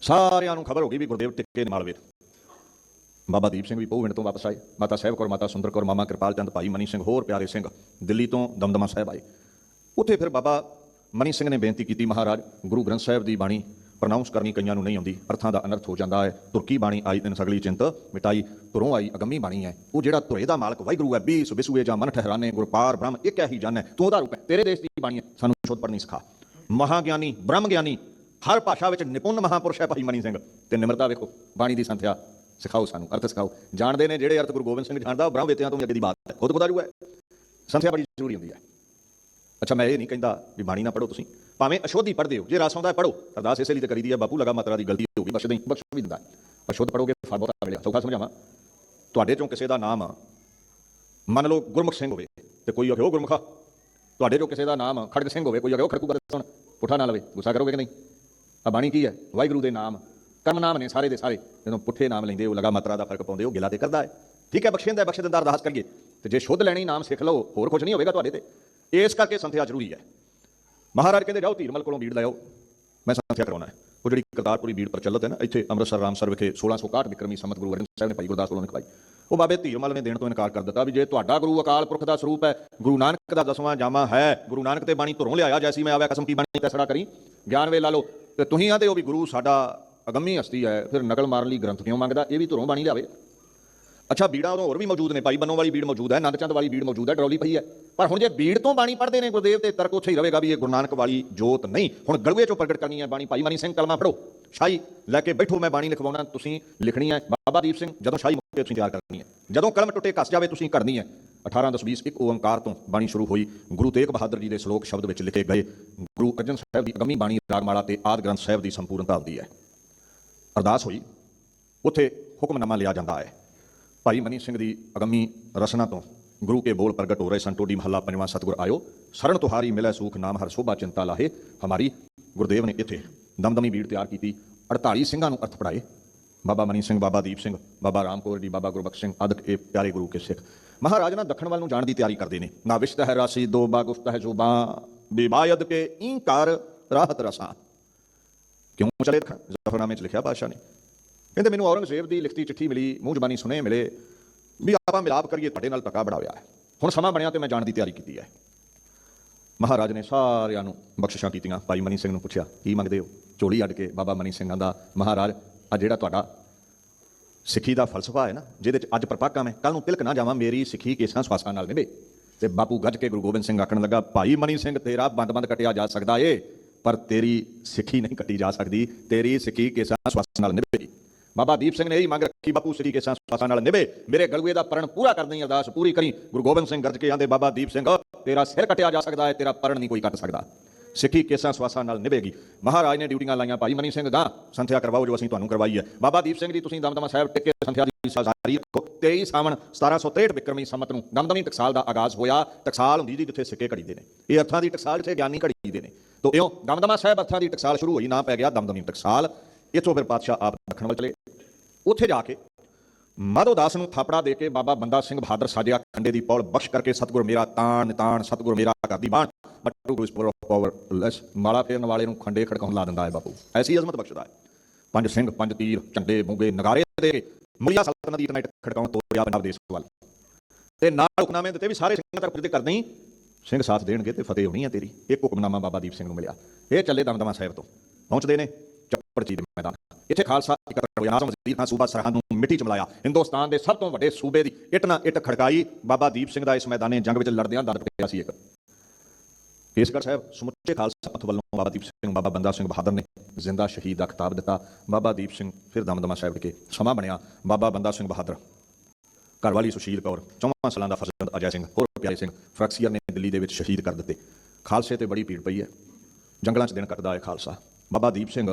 Speaker 1: ਸਾਰਿਆਂ ਨੂੰ ਖਬਰ ਹੋ ਗਈ ਵੀ ਗੁਰਦੇਵ ਟਿੱਕੇ ਨੇ ਮਾਲਵੇ ਬਾਬਾ ਦੀਪ ਸਿੰਘ ਵੀ ਪਹੁਵਿੰਡ ਤੋਂ ਵਾਪਸ ਆਏ। ਮਾਤਾ ਸਾਹਿਬ ਕੌਰ, ਮਾਤਾ ਸੁੰਦਰ ਕੌਰ, ਮਾਮਾ ਕਿਰਪਾਲ ਚੰਦ, ਭਾਈ ਮਨੀ ਸਿੰਘ, ਹੋਰ ਪਿਆਰੇ ਸਿੰਘ ਦਿੱਲੀ ਤੋਂ ਦਮਦਮਾ ਸਾਹਿਬ ਆਏ। ਉੱਥੇ ਫਿਰ ਬਾਬਾ ਮਨੀ ਸਿੰਘ ਨੇ ਬੇਨਤੀ ਕੀਤੀ ਮਹਾਰਾਜ, ਗੁਰੂ ਗ੍ਰੰਥ ਸਾਹਿਬ ਦੀ ਬਾਣੀ ਪ੍ਰੋਨਾਂਸ ਕਰਨੀ ਕਈਆਂ ਨੂੰ ਨਹੀਂ ਆਉਂਦੀ, ਅਰਥਾਂ ਦਾ ਅਨਰਥ ਹੋ ਜਾਂਦਾ ਹੈ। ਤੁਰਕੀ ਬਾਣੀ ਆਈ ਤਿੰਨ ਸਗਲੀ ਚਿੰਤ? ਮਿਟਾਈ ਤੁਰੋਂ ਆਈ ਅਗੰਮੀ ਬਾਣੀ ਹੈ। ਉਹ ਜਿਹੜਾ ਤੁਰੇ ਦਾ ਮਾਲਕ ਵਾਹਿਗੁਰੂ ਹੈ, ਬੀਸ ਵਿਸੂਏ ਜਾਂ ਮਨ ਠਹਿਰਾਨੇ, ਗੁਰਪਾਰ, ਬ੍ਰਹਮ, ਇੱਕ ਹੈ ਹੀ ਜਨ ਹੈ। ਤੂੰ ਉਹਦਾ ਰੂਪ ਹੈ। ਤੇਰੇ ਦੇਸ਼ ਦੀ ਬਾਣੀ ਹੈ। ਸਾਨੂੰ ਸ਼ੁੱਧ ਪੜਨੀ ਸਿਖਾ। ਮਹਾਗਿਆਨੀ, ਬ੍ਰਹਮ ਗਿਆਨੀ, ਹਰ ਭਾਸ਼ਾ ਵਿੱਚ ਨਿਪੁੰਨ ਮਹਾਪੁਰਸ਼ ਹੈ ਭਾਈ ਮਨੀ ਸਿੰਘ। ਤੇ ਨਿਮਰਤਾ ਵੇਖੋ, ਬਾਣੀ ਦੀ ਸੰਥਿਆ। ਸਿਖਾਓ ਸਾਨੂੰ, ਅਰਥ ਸਿਖਾਓ। ਜਾਣਦੇ ਨੇ ਜਿਹੜੇ ਅਰਥ ਗੁਰੂ ਗੋਬਿੰਦ ਸਿੰਘ ਜਾਣਦਾ, ਉਹ ਬ੍ਰਹਮ ਵੇਤਿਆਂ ਤੋਂ ਵੀ ਅੱਗੇ ਦੀ ਬਾਤ ਹੈ। ਖੁਦ ਬਤਾ ਹੈ। ਸੰਥਿਆ ਬੜੀ ਜ਼ਰੂਰੀ ਹੁੰਦੀ ਹੈ। ਅੱਛਾ, ਮੈਂ ਇਹ ਨਹੀਂ ਕਹਿੰਦਾ ਵੀ ਬਾਣੀ ਨਾ ਪੜੋ ਤੁਸੀਂ। ਭਾਵੇਂ ਅਸ਼ੋਧੀ ਪੜ੍ਹਦੇ ਹੋ ਜੇ ਰਸ ਆਉਂਦਾ ਹੈ ਪੜੋ ਅਰਦਾਸ ਇਸੇ ਲਈ ਤਾਂ ਕਰੀਦੀ ਹੈ ਬਾਪੂ ਲਗਾ ਮਾਤਰਾ ਦੀ ਗਲਤੀ ਹੋ ਗਈ ਬਖਸ਼ ਦੇ ਬਖਸ਼ ਵੀ ਦਿੰਦਾ ਹੈ। ਪਰ ਸ਼ੁੱਧ ਪੜੋਗੇ ਫਲ ਬਹੁਤਾ ਮਿਲਿਆ ਸੌਖਾ ਸਮਝਾਵਾਂ। ਤੁਹਾਡੇ ਚੋਂ ਕਿਸੇ ਦਾ ਨਾਮ ਮੰਨ ਲਓ ਗੁਰਮੁਖ ਸਿੰਘ ਹੋਵੇ ਤੇ ਕੋਈ ਆਖੇ ਉਹ ਗੁਰਮੁਖਾ। ਤੁਹਾਡੇ ਚੋਂ ਕਿਸੇ ਦਾ ਨਾਮ ਖੜਗ ਸਿੰਘ ਹੋਵੇ ਕੋਈ ਆਖੇ ਉਹ ਖੜਕੂ ਕਰ ਸੁਣ ਪੁੱਠਾ ਨਾ ਲਵੇ ਗੁੱਸਾ ਕਰੋਗੇ ਕਿ ਨਹੀਂ? ਆ ਬਾਣੀ ਕੀ ਹੈ? ਵਾਹਿਗੁਰੂ ਦੇ ਨਾਮ ਕਰਮ ਨਾਮ ਨੇ ਸਾਰੇ ਦੇ ਸਾਰੇ। ਜਦੋਂ ਪੁੱਠੇ ਨਾਮ ਲੈਂਦੇ ਉਹ ਲਗਾ ਮਾਤਰਾ ਦਾ ਫ਼ਰਕ ਪਾਉਂਦੇ ਉਹ ਗਿਲਾ ਤੇ ਕਰਦਾ ਹੈ। ਠੀਕ ਹੈ ਬਖਸ਼ਿੰਦਾ ਹੈ, ਬਖਸ਼ ਦਿੰਦਾ ਅਰਦਾਸ ਕਰੀਏ। ਤੇ ਜੇ ਸ਼ੁੱਧ ਲੈਣੀ ਨਾਮ ਸਿੱਖ ਲਓ ਹੋਰ ਕੁਝ ਨਹੀਂ ਹੋਵੇਗਾ ਤੁਹਾਡੇ ਤੇ। ਇਸ ਕਰਕੇ ਸੰਥਿਆ ਜ਼ਰੂਰੀ ਹੈ। ਮਹਾਰਾਜ ਕਹਿੰਦੇ ਜਾਓ ਧੀਰਮਲ ਕੋਲੋਂ ਬੀੜ ਲਿਆਓ ਮੈਂ ਸੰਥਿਆ ਕਰਾਉਣਾ ਹੈ। ਉਹ ਜਿਹੜੀ ਕਰਤਾਰਪੁਰੀ ਬੀੜ ਪ੍ਰਚਲਿਤ ਹੈ ਨਾ, ਇੱਥੇ ਅੰਮ੍ਰਿਤਸਰ, ਰਾਮਸਰ ਵਿਖੇ 1661 ਵਿਕਰਮੀ ਸੰਮਤ ਗੁਰੂ ਅਰਜਨ ਸਾਹਿਬ ਨੇ ਭਾਈ ਗੁਰਦਾਸ ਕੋਲੋਂ ਨਿਕਲਾਈ ਉਹ ਬਾਬੇ ਧੀਰਮਲ ਨੇ ਦੇਣ ਤੋਂ ਇਨਕਾਰ ਕਰ ਦਿੱਤਾ ਵੀ ਜੇ ਤੁਹਾਡਾ ਗੁਰੂ ਅਕਾਲ ਪੁਰਖ ਦਾ ਸਰੂਪ ਹੈ, ਗੁਰੂ ਨਾਨਕ ਦਾ ਦਸਵਾਂ ਜਾਮਾ ਹੈ, ਗੁਰੂ ਨਾਨਕ ਤੇ ਬਾਣੀ ਧੁਰੋਂ ਲਿਆਇਆ ਜੈਸੀ ਮੈਂ ਆਵਿਆ ਕਸਮ ਕੀ ਬਾਣੀ ਤੈਸੜਾ ਕਰੀ। ਗਿਆਨ ਵੇ ਲਾ ਲਓ, ਤੇ ਤੁਸੀਂ ਆਂਦੇ ਹੋ ਵੀ ਗੁਰੂ ਸਾਡਾ ਅਗੰਮੀ ਹਸਤੀ ਹੈ, ਫਿਰ ਨਕਲ ਮਾਰਨ ਲਈ ਗ੍ਰੰਥ ਕਿਉਂ ਮੰਗਦਾ? ਇਹ ਵੀ ਧੁਰੋਂ ਬਾਣੀ ਲਿਆਵੇ। ਅੱਛਾ, ਬੀੜਾ ਉਦੋਂ ਹੋਰ ਵੀ ਮੌਜੂਦ ਨੇ, ਭਾਈ ਬੰਨੋ ਵਾਲੀ ਬੀੜ ਮੌਜੂਦ ਹੈ ਨੰਦ ਚੰਦ ਵਾਲੀ ਬੀੜ ਮੌਜੂਦ ਹੈ ਡਰੌਲੀ ਪਈ ਹੈ। ਪਰ ਹੁਣ ਜੇ ਬੀੜ ਤੋਂ ਬਾਣੀ ਪੜ੍ਹਦੇ ਨੇ ਗੁਰਦੇਵ ਤੇ, ਤਰਕ ਉੱਥੇ ਹੀ ਰਹੇਗਾ ਵੀ ਇਹ ਗੁਰੂ ਨਾਨਕ ਵਾਲੀ ਜੋਤ ਨਹੀਂ। ਹੁਣ ਗੜੂਏ ਚੋਂ ਪ੍ਰਗਟ ਕਰਨੀ ਹੈ ਬਾਣੀ, ਭਾਈ ਮਨੀ ਸਿੰਘ, ਕਲਮਾ ਪੜੋ ਸ਼ਾਹੀ, ਲੈ ਕੇ ਬੈਠੋ, ਮੈਂ ਬਾਣੀ ਲਿਖਵਾਉਣਾ, ਤੁਸੀਂ ਲਿਖਣੀ ਹੈ। ਬਾਬਾ ਦੀਪ ਸਿੰਘ, ਜਦੋਂ ਸ਼ਾਹੀ ਮੁੱਕੇ ਤੁਸੀਂ ਤਿਆਰ ਕਰਨੀ ਹੈ। ਜਦੋਂ ਕਲਮ ਟੁੱਟੇ ਘਸ ਜਾਵੇ, ਤੁਸੀਂ ਕਰਨੀ ਹੈ। 18 10 20 ਇੱਕ ਓੰਕਾਰ ਤੋਂ ਬਾਣੀ ਸ਼ੁਰੂ ਹੋਈ। ਗੁਰੂ ਤੇਗ ਬਹਾਦਰ ਜੀ ਦੇ ਸ਼ਲੋਕ ਸ਼ਬਦ ਵਿੱਚ ਲਿਖੇ ਗਏ, ਗੁਰੂ ਅਰਜਨ ਸਾਹਿਬ ਦੀ ਅਗੰਮੀ ਬਾਣੀ ਰਾਗਮਾਲਾ ਤੇ ਆਦ ਗ੍ਰੰਥ ਸਾਹਿਬ ਦੀ ਸੰਪੂਰਨਤਾ ਹੁੰਦੀ ਹੈ। ਅਰਦਾਸ ਹੋਈ, ਉੱਥੇ ਹੁਕਮਨਾਮਾ ਲਿਆ ਜਾਂਦਾ ਹੈ। ਭਾਈ ਮਨੀ ਸਿੰਘ ਦੀ ਅਗੰਮੀ ਰਸਨਾ ਤੋਂ ਗੁਰੂ ਕੇ ਬੋਲ ਪ੍ਰਗਟ ਹੋ ਰਹੇ ਸਨ ਮਹੱਲਾ ਪੰਜਵਾਂ ਸਤਿਗੁਰ ਆਇਓ। ਸਰਣ ਤੁਹਾਰੀ ਮਿਲੈ ਸੂਖ ਨਾਮ ਹਰ ਸੋਭਾ ਚਿੰਤਾ ਲਾਹੇ। ਹਮਾਰੀ ਗੁਰਦੇਵ ਨੇ ਇੱਥੇ ਦਮਦਮੀ ਬੀੜ ਤਿਆਰ ਕੀਤੀ। 48 ਸਿੰਘਾਂ ਨੂੰ ਅਰਥ ਪੜਾਏ ਬਾਬਾ ਮਨੀ ਸਿੰਘ, ਬਾਬਾ ਦੀਪ ਸਿੰਘ, ਬਾਬਾ ਰਾਮਕੌਰ ਜੀ, ਬਾਬਾ ਗੁਰਬਖਸ਼ ਸਿੰਘ ਆਦਿਕ ਇਹ ਪਿਆਰੇ ਗੁਰੂ ਕੇ ਸਿੱਖ। ਮਹਾਰਾਜ ਨਾ ਦੱਖਣ ਵੱਲ ਨੂੰ ਜਾਣ ਦੀ ਤਿਆਰੀ ਕਰਦੇ ਨੇ। ਨਾ ਵਿਸ਼ਤ ਹੈ ਰਾਸੀ, ਦੋ ਬਾ ਗੁਫਤ ਹੈ ਜ਼ੁਬਾਂ ਬਿਬਾਇਦ ਕੇ ਇਨਕਾਰ ਰਾਹਤ ਰਸਾਂ। ਕਿਉਂ ਚਲੇ ਰੱਖਾਂ? ਜ਼ਫਰਨਾਮੇ 'ਚ ਲਿਖਿਆ ਬਾਦਸ਼ਾਹ ਨੇ। ਕਹਿੰਦੇ ਮੈਨੂੰ ਔਰੰਗਜ਼ੇਬ ਦੀ ਲਿਖਤੀ ਚਿੱਠੀ ਮਿਲੀ, ਮੂੰਹ ਜ਼ਬਾਨੀ ਸੁਨੇ ਮਿਲੇ, ਵੀ ਆਪਾਂ ਮਿਲਾਪ ਕਰੀਏ, ਤੁਹਾਡੇ ਨਾਲ ਧੱਕਾ ਬੜਾ ਹੋਇਆ ਹੈ। ਹੁਣ ਸਮਾਂ ਬਣਿਆ ਤੇ ਮੈਂ ਜਾਣ ਦੀ ਤਿਆਰੀ ਕੀਤੀ ਹੈ। ਮਹਾਰਾਜ ਨੇ ਸਾਰਿਆਂ ਨੂੰ ਬਖਸ਼ਿਸ਼ਾਂ ਕੀਤੀਆਂ। ਭਾਈ ਮਨੀ ਸਿੰਘ ਨੂੰ ਪੁੱਛਿਆ, ਕੀ ਮੰਗਦੇ ਹੋ? ਝੋਲੀ ਅੱਡ ਕੇ ਬਾਬਾ ਮਨੀ ਸਿੰਘਾਂ ਦਾ, ਮਹਾਰਾਜ ਆ ਜਿਹੜਾ ਤੁਹਾਡਾ ਸਿੱਖੀ ਦਾ ਫਲਸਫਾ ਹੈ ਨਾ, ਜਿਹਦੇ ਚ ਅੱਜ ਪ੍ਰਪਾਕਾਂ ਮੈਂ ਕੱਲ ਨੂੰ ਤਿਲਕ ਨਾ ਜਾਵਾਂ, ਮੇਰੀ ਸਿੱਖੀ ਕੇਸਾਂ ਸਵਾਸਾਂ ਨਾਲ ਨਿਭੇ। ਤੇ ਬਾਪੂ ਗੱਜ ਕੇ ਗੁਰੂ ਗੋਬਿੰਦ ਸਿੰਘ ਆਖਣ ਲੱਗਾ, ਭਾਈ ਮਨੀ ਸਿੰਘ, ਤੇਰਾ ਬੰਦ-ਬੰਦ ਕਟਿਆ ਜਾ ਸਕਦਾ ਏ, ਪਰ ਤੇਰੀ ਸਿੱਖੀ ਨਹੀਂ ਕੱਟੀ ਜਾ ਸਕਦੀ, ਤੇਰੀ ਸਿੱਖੀ ਕੇਸਾਂ ਸਵਾਸਾਂ ਨਾਲ ਨਿਭੇਗੀ। ਬਾਬਾ ਦੀਪ ਸਿੰਘ ਨੇ ਇਹੀ ਮੰਗ ਰੱਖੀ, ਬਾਪੂ ਸ੍ਰੀ ਕੇਸਾਂ ਸਵਾਸਾਂ ਨਾਲ ਨਿਭੇ। ਮੇਰੇ ਗਲੂਏ ਦਾ ਪਰਣ ਪੂਰਾ ਕਰਨੀ ਅਰਦਾਸ ਪੂਰੀ ਕਰੀ। ਗੁਰੂ ਗੋਬਿੰਦ ਸਿੰਘ ਗਰਜ ਕੇ ਆਂਦੇ, ਬਾਬਾ ਦੀਪ ਸਿੰਘ, ਤੇਰਾ ਸਿਰ ਕੱਟਿਆ ਜਾ ਸਕਦਾ ਹੈ, ਤੇਰਾ ਪਰਣ ਨਹੀਂ ਕੋਈ ਕੱਟ ਸਕਦਾ। ਸਿੱਖੀ ਕੇਸਾਂ ਸਵਾਸਾਂ ਨਾਲ ਨਿਭੇਗੀ। ਮਹਾਰਾਜ ਨੇ ਡਿਊਟੀਆਂ ਲਾਈਆਂ, ਭਾਈ ਮਨੀ ਸਿੰਘ ਗਾਂ ਸੰਥਿਆ ਕਰਵਾਓ ਜੋ ਅਸੀਂ ਤੁਹਾਨੂੰ ਕਰਵਾਈ ਹੈ। ਬਾਬਾ ਦੀਪ ਸਿੰਘ ਜੀ, ਤੁਸੀਂ ਦਮਦਮਾ ਸਾਹਿਬ ਟਿੱਕੇ ਸੰਥਿਆ ਦੀ ਸਾਰੀ ਰੱਖੋ। 23 ਸਾਵਣ 1763 ਵਿਕਰਮੀ ਸੰਮਤ ਨੂੰ ਦਮਦਮੀ ਟਕਸਾਲ ਦਾ ਆਗਾਜ਼ ਹੋਇਆ। ਟਕਸਾਲ ਹੁੰਦੀ ਜੀ ਜਿੱਥੇ ਸਿੱਕੇ ਘੜੀਦੇ ਨੇ। ਇਹ ਅਰਥਾਂ ਦੀ ਟਕਸਾਲ ਜਿੱਥੇ ਗਿਆਨੀ ਘੜੀਦੇ ਨੇ। ਤੋ ਇਉਂ ਦਮਦਮਾ ਸਾਹਿਬ ਅਰਥਾਂ ਦੀ ਟਕਸਾਲ ਸ਼ੁਰੂ ਹੋਈ, ਨਾ ਪੈ ਗਿਆ ਦਮਦਮੀ ਟਕਸਾਲ। ਇੱਥੋਂ ਫਿਰ ਪਾਤਸ਼ਾਹ ਆਪ ਦੱਖਣ ਵੱਲ ਚਲੇ। ਉੱਥੇ ਜਾ ਕੇ ਮਾਧੋ ਦਾਸ ਨੂੰ ਥਾਪੜਾ ਦੇ ਕੇ ਬਾਬਾ ਬੰਦਾ ਸਿੰਘ ਬਹਾਦਰ ਸਾਜਿਆ ਖੰਡੇ ਦੀ ਪੌਲ ਬਖਸ਼ ਕਰਕੇ ਸਤਿਗੁਰ ਮੇਰਾ ਤਾਣ ਨਿਤਾਣ ਸਤਿਗੁਰ ਮੇਰਾ ਕਰਦੀ ਬਾਣ। ਬਟ ਟੂ ਸਪੋਰ ਆਫ ਮਾਲਾ ਫੇਰਨ ਵਾਲੇ ਨੂੰ ਖੰਡੇ ਖੜਕਾਉਣ ਲਾ ਦਿੰਦਾ ਹੈ ਬਾਪੂ। ਐਸੀ ਅਜ਼ਮਤ ਬਖਸ਼ਦਾ ਹੈ। ਪੰਜ ਸਿੰਘ, ਪੰਜ ਤੀਰ, ਝੰਡੇ ਬੁੰਗੇ ਨਗਾਰੇ ਦੇ ਮੁਰੀਆ ਸਲਤਨਤ ਦੀ ਇੰਟਰਨੈਟ ਖੜਕਾਉਣ ਤੋਰਿਆ ਪੰਜਾਬ ਦੇਸ਼ ਵੱਲ। ਤੇ ਨਾਲ ਹੁਕਮਨਾਮੇ ਦਿੱਤੇ ਵੀ ਸਾਰੇ ਸਿੰਘਾਂ ਤੱਕ ਕਰਦੇ ਹੀ ਸਿੰਘ ਸਾਥ ਦੇਣਗੇ ਤੇ ਫਤਿਹ ਹੋਣੀ ਹੈ ਤੇਰੀ। ਇੱਕ ਹੁਕਮਨਾਮਾ ਬਾਬਾ ਦੀਪ ਸਿੰਘ ਨੂੰ ਮਿਲਿਆ। ਇਹ ਚੱਲੇ ਦਮਦਮਾ ਸਾਹਿਬ ਤੋਂ। ਪਹੁੰਚਦੇ ਨੇ। ਚੱਪੜ ਚੀਰ ਮੈਦਾਨ। ਇੱਥੇ ਖਾਲਸਾ ਇਕੱਤਰ ਹੋਇਆ ਆਜ਼ਮ ਵਜ਼ੀਰ ਖਾਨ ਸੂਬਾ ਸਰਹੰਦ ਨੂੰ ਮਿੱਟੀ ਚ ਮਿਲਾਇਆ। ਹਿੰਦੁਸਤਾਨ ਦੇ ਸਭ ਤੋਂ ਵੱਡੇ ਸੂਬੇ ਦੀ ਇੱਟ ਨਾ ਇੱਟ ਖੜਕਾਈ ਬਾਬਾ ਦੀਪ ਸਿੰਘ ਦਾ ਇਸ ਮੈਦਾਨੇ ਜੰਗ ਵਿੱਚ ਲੜਦਿਆਂ ਦਰਦ ਪਿਆ ਸੀ ਇੱਕ। ਕੇਸਗੜ੍ਹ ਸਾਹਿਬ, ਸਮੁੱਚੇ ਖਾਲਸਾ ਪੰਥ ਵੱਲੋਂ ਬਾਬਾ ਦੀਪ ਸਿੰਘ, ਬਾਬਾ ਬੰਦਾ ਸਿੰਘ ਬਹਾਦਰ ਨੇ ਜ਼ਿੰਦਾ ਸ਼ਹੀਦ ਦਾ ਖਿਤਾਬ ਦਿੱਤਾ। ਬਾਬਾ ਦੀਪ ਸਿੰਘ ਫਿਰ ਦਮਦਮਾ ਸਾਹਿਬ ਕੇ ਸਮਾਂ ਬਣਿਆ। ਬਾਬਾ ਬੰਦਾ ਸਿੰਘ ਬਹਾਦਰ। ਘਰਵਾਲੀ ਸੁਸ਼ੀਲ ਕੌਰ, ਚੌਵਾਂ ਸਾਲਾਂ ਦਾ ਫਰਜ਼ੰਦ ਅਜੈ ਸਿੰਘ, ਹੋਰ ਪਿਆਰੇ ਸਿੰਘ ਫਰਕਸੀਅਰ ਨੇ ਦਿੱਲੀ ਦੇ ਵਿੱਚ ਸ਼ਹੀਦ ਕਰ ਦਿੱਤੇ। ਖਾਲਸੇ ਤੇ ਬੜੀ ਭੀੜ ਪਈ ਹੈ। ਜੰਗਲਾਂ 'ਚ ਦਿਨ ਕੱਟਦਾ ਹੈ ਖਾਲਸਾ। ਬਾਬਾ ਦੀਪ ਸਿੰਘ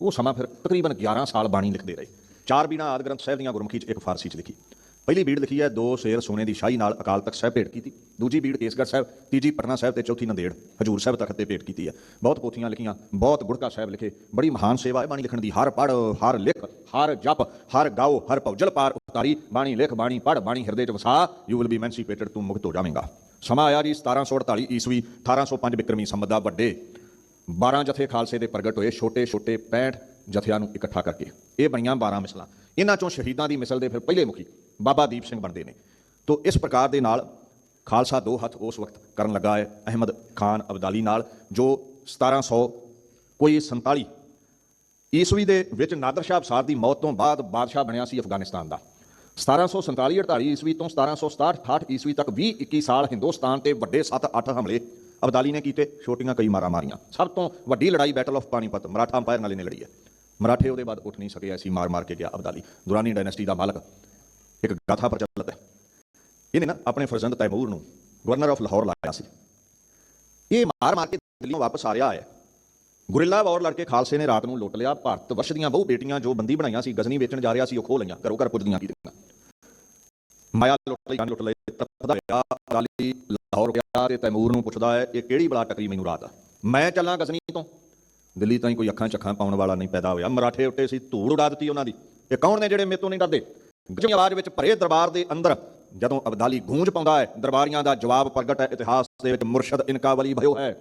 Speaker 1: ਉਹ ਸਮਾਂ ਫਿਰ ਤਕਰੀਬਨ 11 ਸਾਲ ਬਾਣੀ ਲਿਖਦੇ ਰਹੇ। ਚਾਰ ਬੀਣਾ ਆਦਿ ਗ੍ਰੰਥ ਸਾਹਿਬ ਦੀਆਂ ਗੁਰਮੁਖੀ 'ਚ ਇੱਕ ਫਾਰਸੀ 'ਚ ਲਿਖੀ। ਪਹਿਲੀ ਬੀੜ ਲਿਖੀ ਹੈ, ਦੋ ਸ਼ੇਰ ਸੋਨੇ ਦੀ ਸ਼ਾਹੀ ਨਾਲ ਅਕਾਲ ਤਖਤ ਸਾਹਿਬ ਭੇਟ ਕੀਤੀ। ਦੂਜੀ ਬੀੜ ਕੇਸਗੜ੍ਹ ਸਾਹਿਬ, ਤੀਜੀ ਪਟਨਾ ਸਾਹਿਬ ਤੇ ਚੌਥੀ ਨੰਦੇੜ, ਹਜੂਰ ਸਾਹਿਬ ਤਖਤ ਤੇ ਭੇਟ ਕੀਤੀ ਹੈ। ਬਹੁਤ ਪੋਥੀਆਂ ਲਿਖੀਆਂ, ਬਹੁਤ ਗੁੜਕਾ ਸਾਹਿਬ ਲਿਖੇ, ਬੜੀ ਮਹਾਨ ਸੇਵਾ ਹੈ ਬਾਣੀ ਲਿਖਣ ਦੀ। ਹਰ ਪੜ ਹਰ ਲਿਖ, ਹਰ ਜਪ, ਹਰ ਗਾਓ, ਹਰ ਭੌਜਲ ਪਾਰ ਉਤਾਰੀ। ਬਾਣੀ ਲਿਖ, ਬਾਣੀ ਪੜ ਬਾਣੀ ਹਿਰਦੇ 'ਚ ਵਸਾ। ਯੂ ਵਿਲ ਬੀ ਐਮੈਂਸੀਪੇਟਡ ਤੂੰ ਮੁਕਤ ਹੋ ਜਾਵੇਂਗਾ। ਸਮਾਂ ਆਇਆ ਜੀ 1748 ਈਸਵੀ 1805 ਬਿਕਰਮੀ ਸੰਮਤ ਦਾ ਵੱਡੇ 12 ਜਥੇ ਖਾਲਸੇ ਦੇ ਪ੍ਰਗਟ ਹੋਏ, ਛੋਟੇ ਛੋਟੇ 65 ਜਥਿਆਂ ਨੂੰ ਇਕੱਠਾ ਕਰਕੇ। ਇਹ ਬਣੀਆਂ 12 ਮਿਸਲਾਂ। ਇਹਨਾਂ ਚੋਂ ਸ਼ਹੀਦਾਂ ਦੀ ਮਿਸਲ ਦੇ ਫਿਰ ਪਹਿਲੇ ਮੁਖੀ ਬਾਬਾ ਦੀਪ ਸਿੰਘ ਬਣਦੇ ਨੇ। ਤੋਂ ਇਸ ਪ੍ਰਕਾਰ ਦੇ ਨਾਲ ਖਾਲਸਾ ਦੋ ਹੱਥ ਉਸ ਵਕਤ ਕਰਨ ਲੱਗਾ ਹੈ, ਅਹਿਮਦ ਖਾਨ ਅਬਦਾਲੀ ਨਾਲ, ਜੋ 1700 ਕੋਈ 47 ਈਸਵੀ ਦੇ ਵਿੱਚ ਨਾਦਰ ਸ਼ਾਹ ਅਫਸਾਰ ਦੀ ਮੌਤ ਤੋਂ ਬਾਅਦ ਬਾਦਸ਼ਾਹ ਬਣਿਆ ਸੀ ਅਫਗਾਨਿਸਤਾਨ ਦਾ। 1747 48 ਈਸਵੀ ਤੋਂ 1767 68 ਈਸਵੀ ਤੱਕ 20 21 ਸਾਲ ਹਿੰਦੁਸਤਾਨ ਤੇ ਵੱਡੇ 7-8 ਹਮਲੇ ਅਬਦਾਲੀ ਨੇ ਕੀਤੇ, ਛੋਟੀਆਂ ਕਈ ਮਾਰਾਂ ਮਾਰੀਆਂ। ਸਭ ਤੋਂ ਵੱਡੀ ਲੜਾਈ battle of Panipat, Maratha empire ਨਾਲ ਇਹਨੇ ਲੜੀ ਹੈ। ਮਰਾਠੇ ਉਹਦੇ ਬਾਅਦ ਉੱਠ ਨਹੀਂ ਸਕੇ, ਐਸੀ ਮਾਰ ਮਾਰ ਕੇ ਗਿਆ ਅਬਦਾਲੀ। ਦੁਰਾਨੀ ਡਾਇਨੈਸਟੀ ਦਾ ਮਾਲਕ, ਇੱਕ ਗਾਥਾ ਪ੍ਰਚਲਿਤ ਹੈ। ਇਹਨੇ ਨਾ ਆਪਣੇ ਫਰਜ਼ੰਦ ਤੈਮੂਰ ਨੂੰ ਗਵਰਨਰ ਆਫ ਲਾਹੌਰ ਲਾਇਆ ਸੀ। ਇਹ ਮਾਰ ਮਾਰ ਕੇ ਦਿੱਲੀੋਂ ਵਾਪਸ ਆ ਰਿਹਾ ਹੈ। ਗੁਰਿੱਲਾ ਵਾਰ ਲੜ ਕੇ ਖਾਲਸੇ ਨੇ ਰਾਤ ਨੂੰ ਲੁੱਟ ਲਿਆ। ਭਾਰਤ ਵਰਸ਼ ਦੀਆਂ ਬਹੁ ਬੇਟੀਆਂ ਜੋ ਬੰਦੀ ਬਣਾਈਆਂ ਸੀ, ਗਜ਼ਨੀ ਵੇਚਣ ਜਾ ਰਿਹਾ ਸੀ, ਉਹ ਖੋਹ ਲਈਆਂ। ਘਰੋਂ ਘਰ ਪੁੱਜਦੀਆਂ ਕੀਤੀਆਂ। ਮਾਇਆ ਲੁੱਟ ਲਈ ਗਨ ਲੁੱਟ ਲਈ ਤਪਦਾ ਰਿਹਾ ਅਬਦਾਲੀ ਲਾਹੌਰ ਗਿਆ ਤੇ ਤੈਮੂਰ ਨੂੰ ਪੁੱਛਦਾ ਹੈ, ਇਹ ਕਿਹੜੀ ਬਲਾ ਟਕਰੀ ਮੈਨੂੰ ਰਾਤ ਮੈਂ ਚੱਲਾਂ ਗਜ਼ਨੀ ਤੋਂ। ਦਿੱਲੀ ਤਾਂ ਹੀ ਕੋਈ ਅੱਖਾਂ ਚੱਖਾਂ ਪਾਉਣ ਵਾਲਾ ਨਹੀਂ ਪੈਦਾ ਹੋਇਆ। ਮਰਾਠੇ ਉੱਤੇ ਸੀ ਧੂੜ ਉਡਾ ਦਿੱਤੀ ਉਹਨਾਂ ਦੀ। ਇਹ ਕੌਣ ਨੇ ਜਿਹੜੇ ਮੇਤੋਂ ਨਹੀਂ ਡਰਦੇ? ਗੱਜਣੀ ਆਵਾਜ਼ ਵਿੱਚ ਭਰੇ ਦਰਬਾਰ ਦੇ ਅੰਦਰ ਜਦੋਂ ਅਬਦਾਲੀ ਗੂੰਜ ਪਾਉਂਦਾ ਹੈ, ਦਰਬਾਰੀਆਂ ਦਾ ਜਵਾਬ ਪ੍ਰਗਟ ਹੈ, ਇਤਿਹਾਸ ਦੇ ਵਿੱਚ ਮੁਰਸ਼ਦ ਇਨਕਾ ਵਲੀ ਭਇਓ ਹੈ।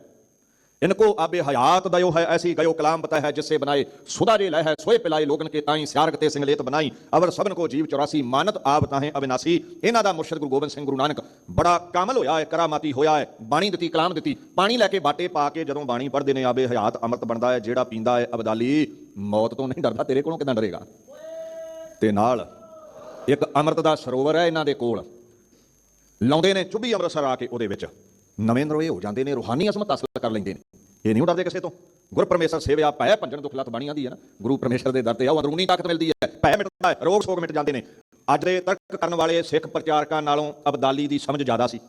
Speaker 1: इनको आबे हयात दयो है ऐसी गयो कलाम बता है जिससे बनाए सुधा जे लय है सोए पिलाए लोगन के ताई सियारकते सिंगलेत बनाई अवर सबन को जीव चौरासी मानत आप ताहे अविनाशी ਇਹਨਾਂ ਦਾ ਮੁਰਸ਼ਿਦ ਗੁਰੂ ਗੋਬਿੰਦ ਸਿੰਘ ਗੁਰੂ ਨਾਨਕ ਬੜਾ ਕਾਮਲ ਹੋਇਆ ਹੈ ਕਰਾਮਾਤੀ ਹੋਇਆ ਹੈ ਬਾਣੀ ਦਿੱਤੀ ਕਲਾਮ ਦਿੱਤੀ ਪਾਣੀ ਲੈ ਕੇ ਬਾਟੇ ਪਾ ਕੇ ਜਦੋਂ ਬਾਣੀ ਪੜ੍ਹਦੇ ਨੇ ਆਬੇ ਹਯਾਤ ਅੰਮ੍ਰਿਤ ਬਣਦਾ ਹੈ ਜਿਹੜਾ ਪੀਂਦਾ ਹੈ ਅਬਦਾਲੀ ਮੌਤ ਤੋਂ ਨਹੀਂ ਡਰਦਾ ਤੇਰੇ ਕੋਲੋਂ ਕਿਦਾਂ ਡਰੇਗਾ ਤੇ ਨਾਲ ਇੱਕ ਅੰਮ੍ਰਿਤ ਦਾ ਸਰੋਵਰ ਹੈ ਇਹਨਾਂ ਦੇ ਕੋਲ ਲਾਉਂਦੇ ਨੇ ਚੁੱਭੀ ਅੰਮ੍ਰਿਤਸਰ ਆ ਕੇ ਉਹਦੇ ਵਿੱਚ ਨਵੇਂ ਨਰੋਏ ਹੋ ਜਾਂਦੇ ਨੇ, ਰੂਹਾਨੀ ਅਸਮਤ ਹਾਸਲ ਕਰ ਲੈਂਦੇ ਨੇ। ਇਹ ਨਹੀਂ ਡਰਦੇ ਕਿਸੇ ਤੋਂ। ਗੁਰ ਪਰਮੇਸ਼ਰ ਸੇਵਿਆ, ਭੈ ਭੰਜਨ ਦੁਖ ਲੱਤ ਬਾਣੀ ਆਂਦੀ ਹੈ ਨਾ। ਗੁਰੂ ਪਰਮੇਸ਼ਰ ਦੇ ਦਰ ਤੇ ਆਓ, ਅੰਦਰੂਨੀ ਤਾਕਤ ਮਿਲਦੀ ਹੈ। ਪੈ ਮਿਟਦਾ ਹੈ, ਰੋਗ ਸੋਗ ਮਿਟ ਜਾਂਦੇ ਨੇ। ਅੱਜ ਦੇ ਤਰਕ ਕਰਨ ਵਾਲੇ ਸਿੱਖ ਪ੍ਰਚਾਰਕਾਂ ਨਾਲੋਂ ਅਬਦਾਲੀ ਦੀ ਸਮਝ ਜ਼ਿਆਦਾ ਸੀ।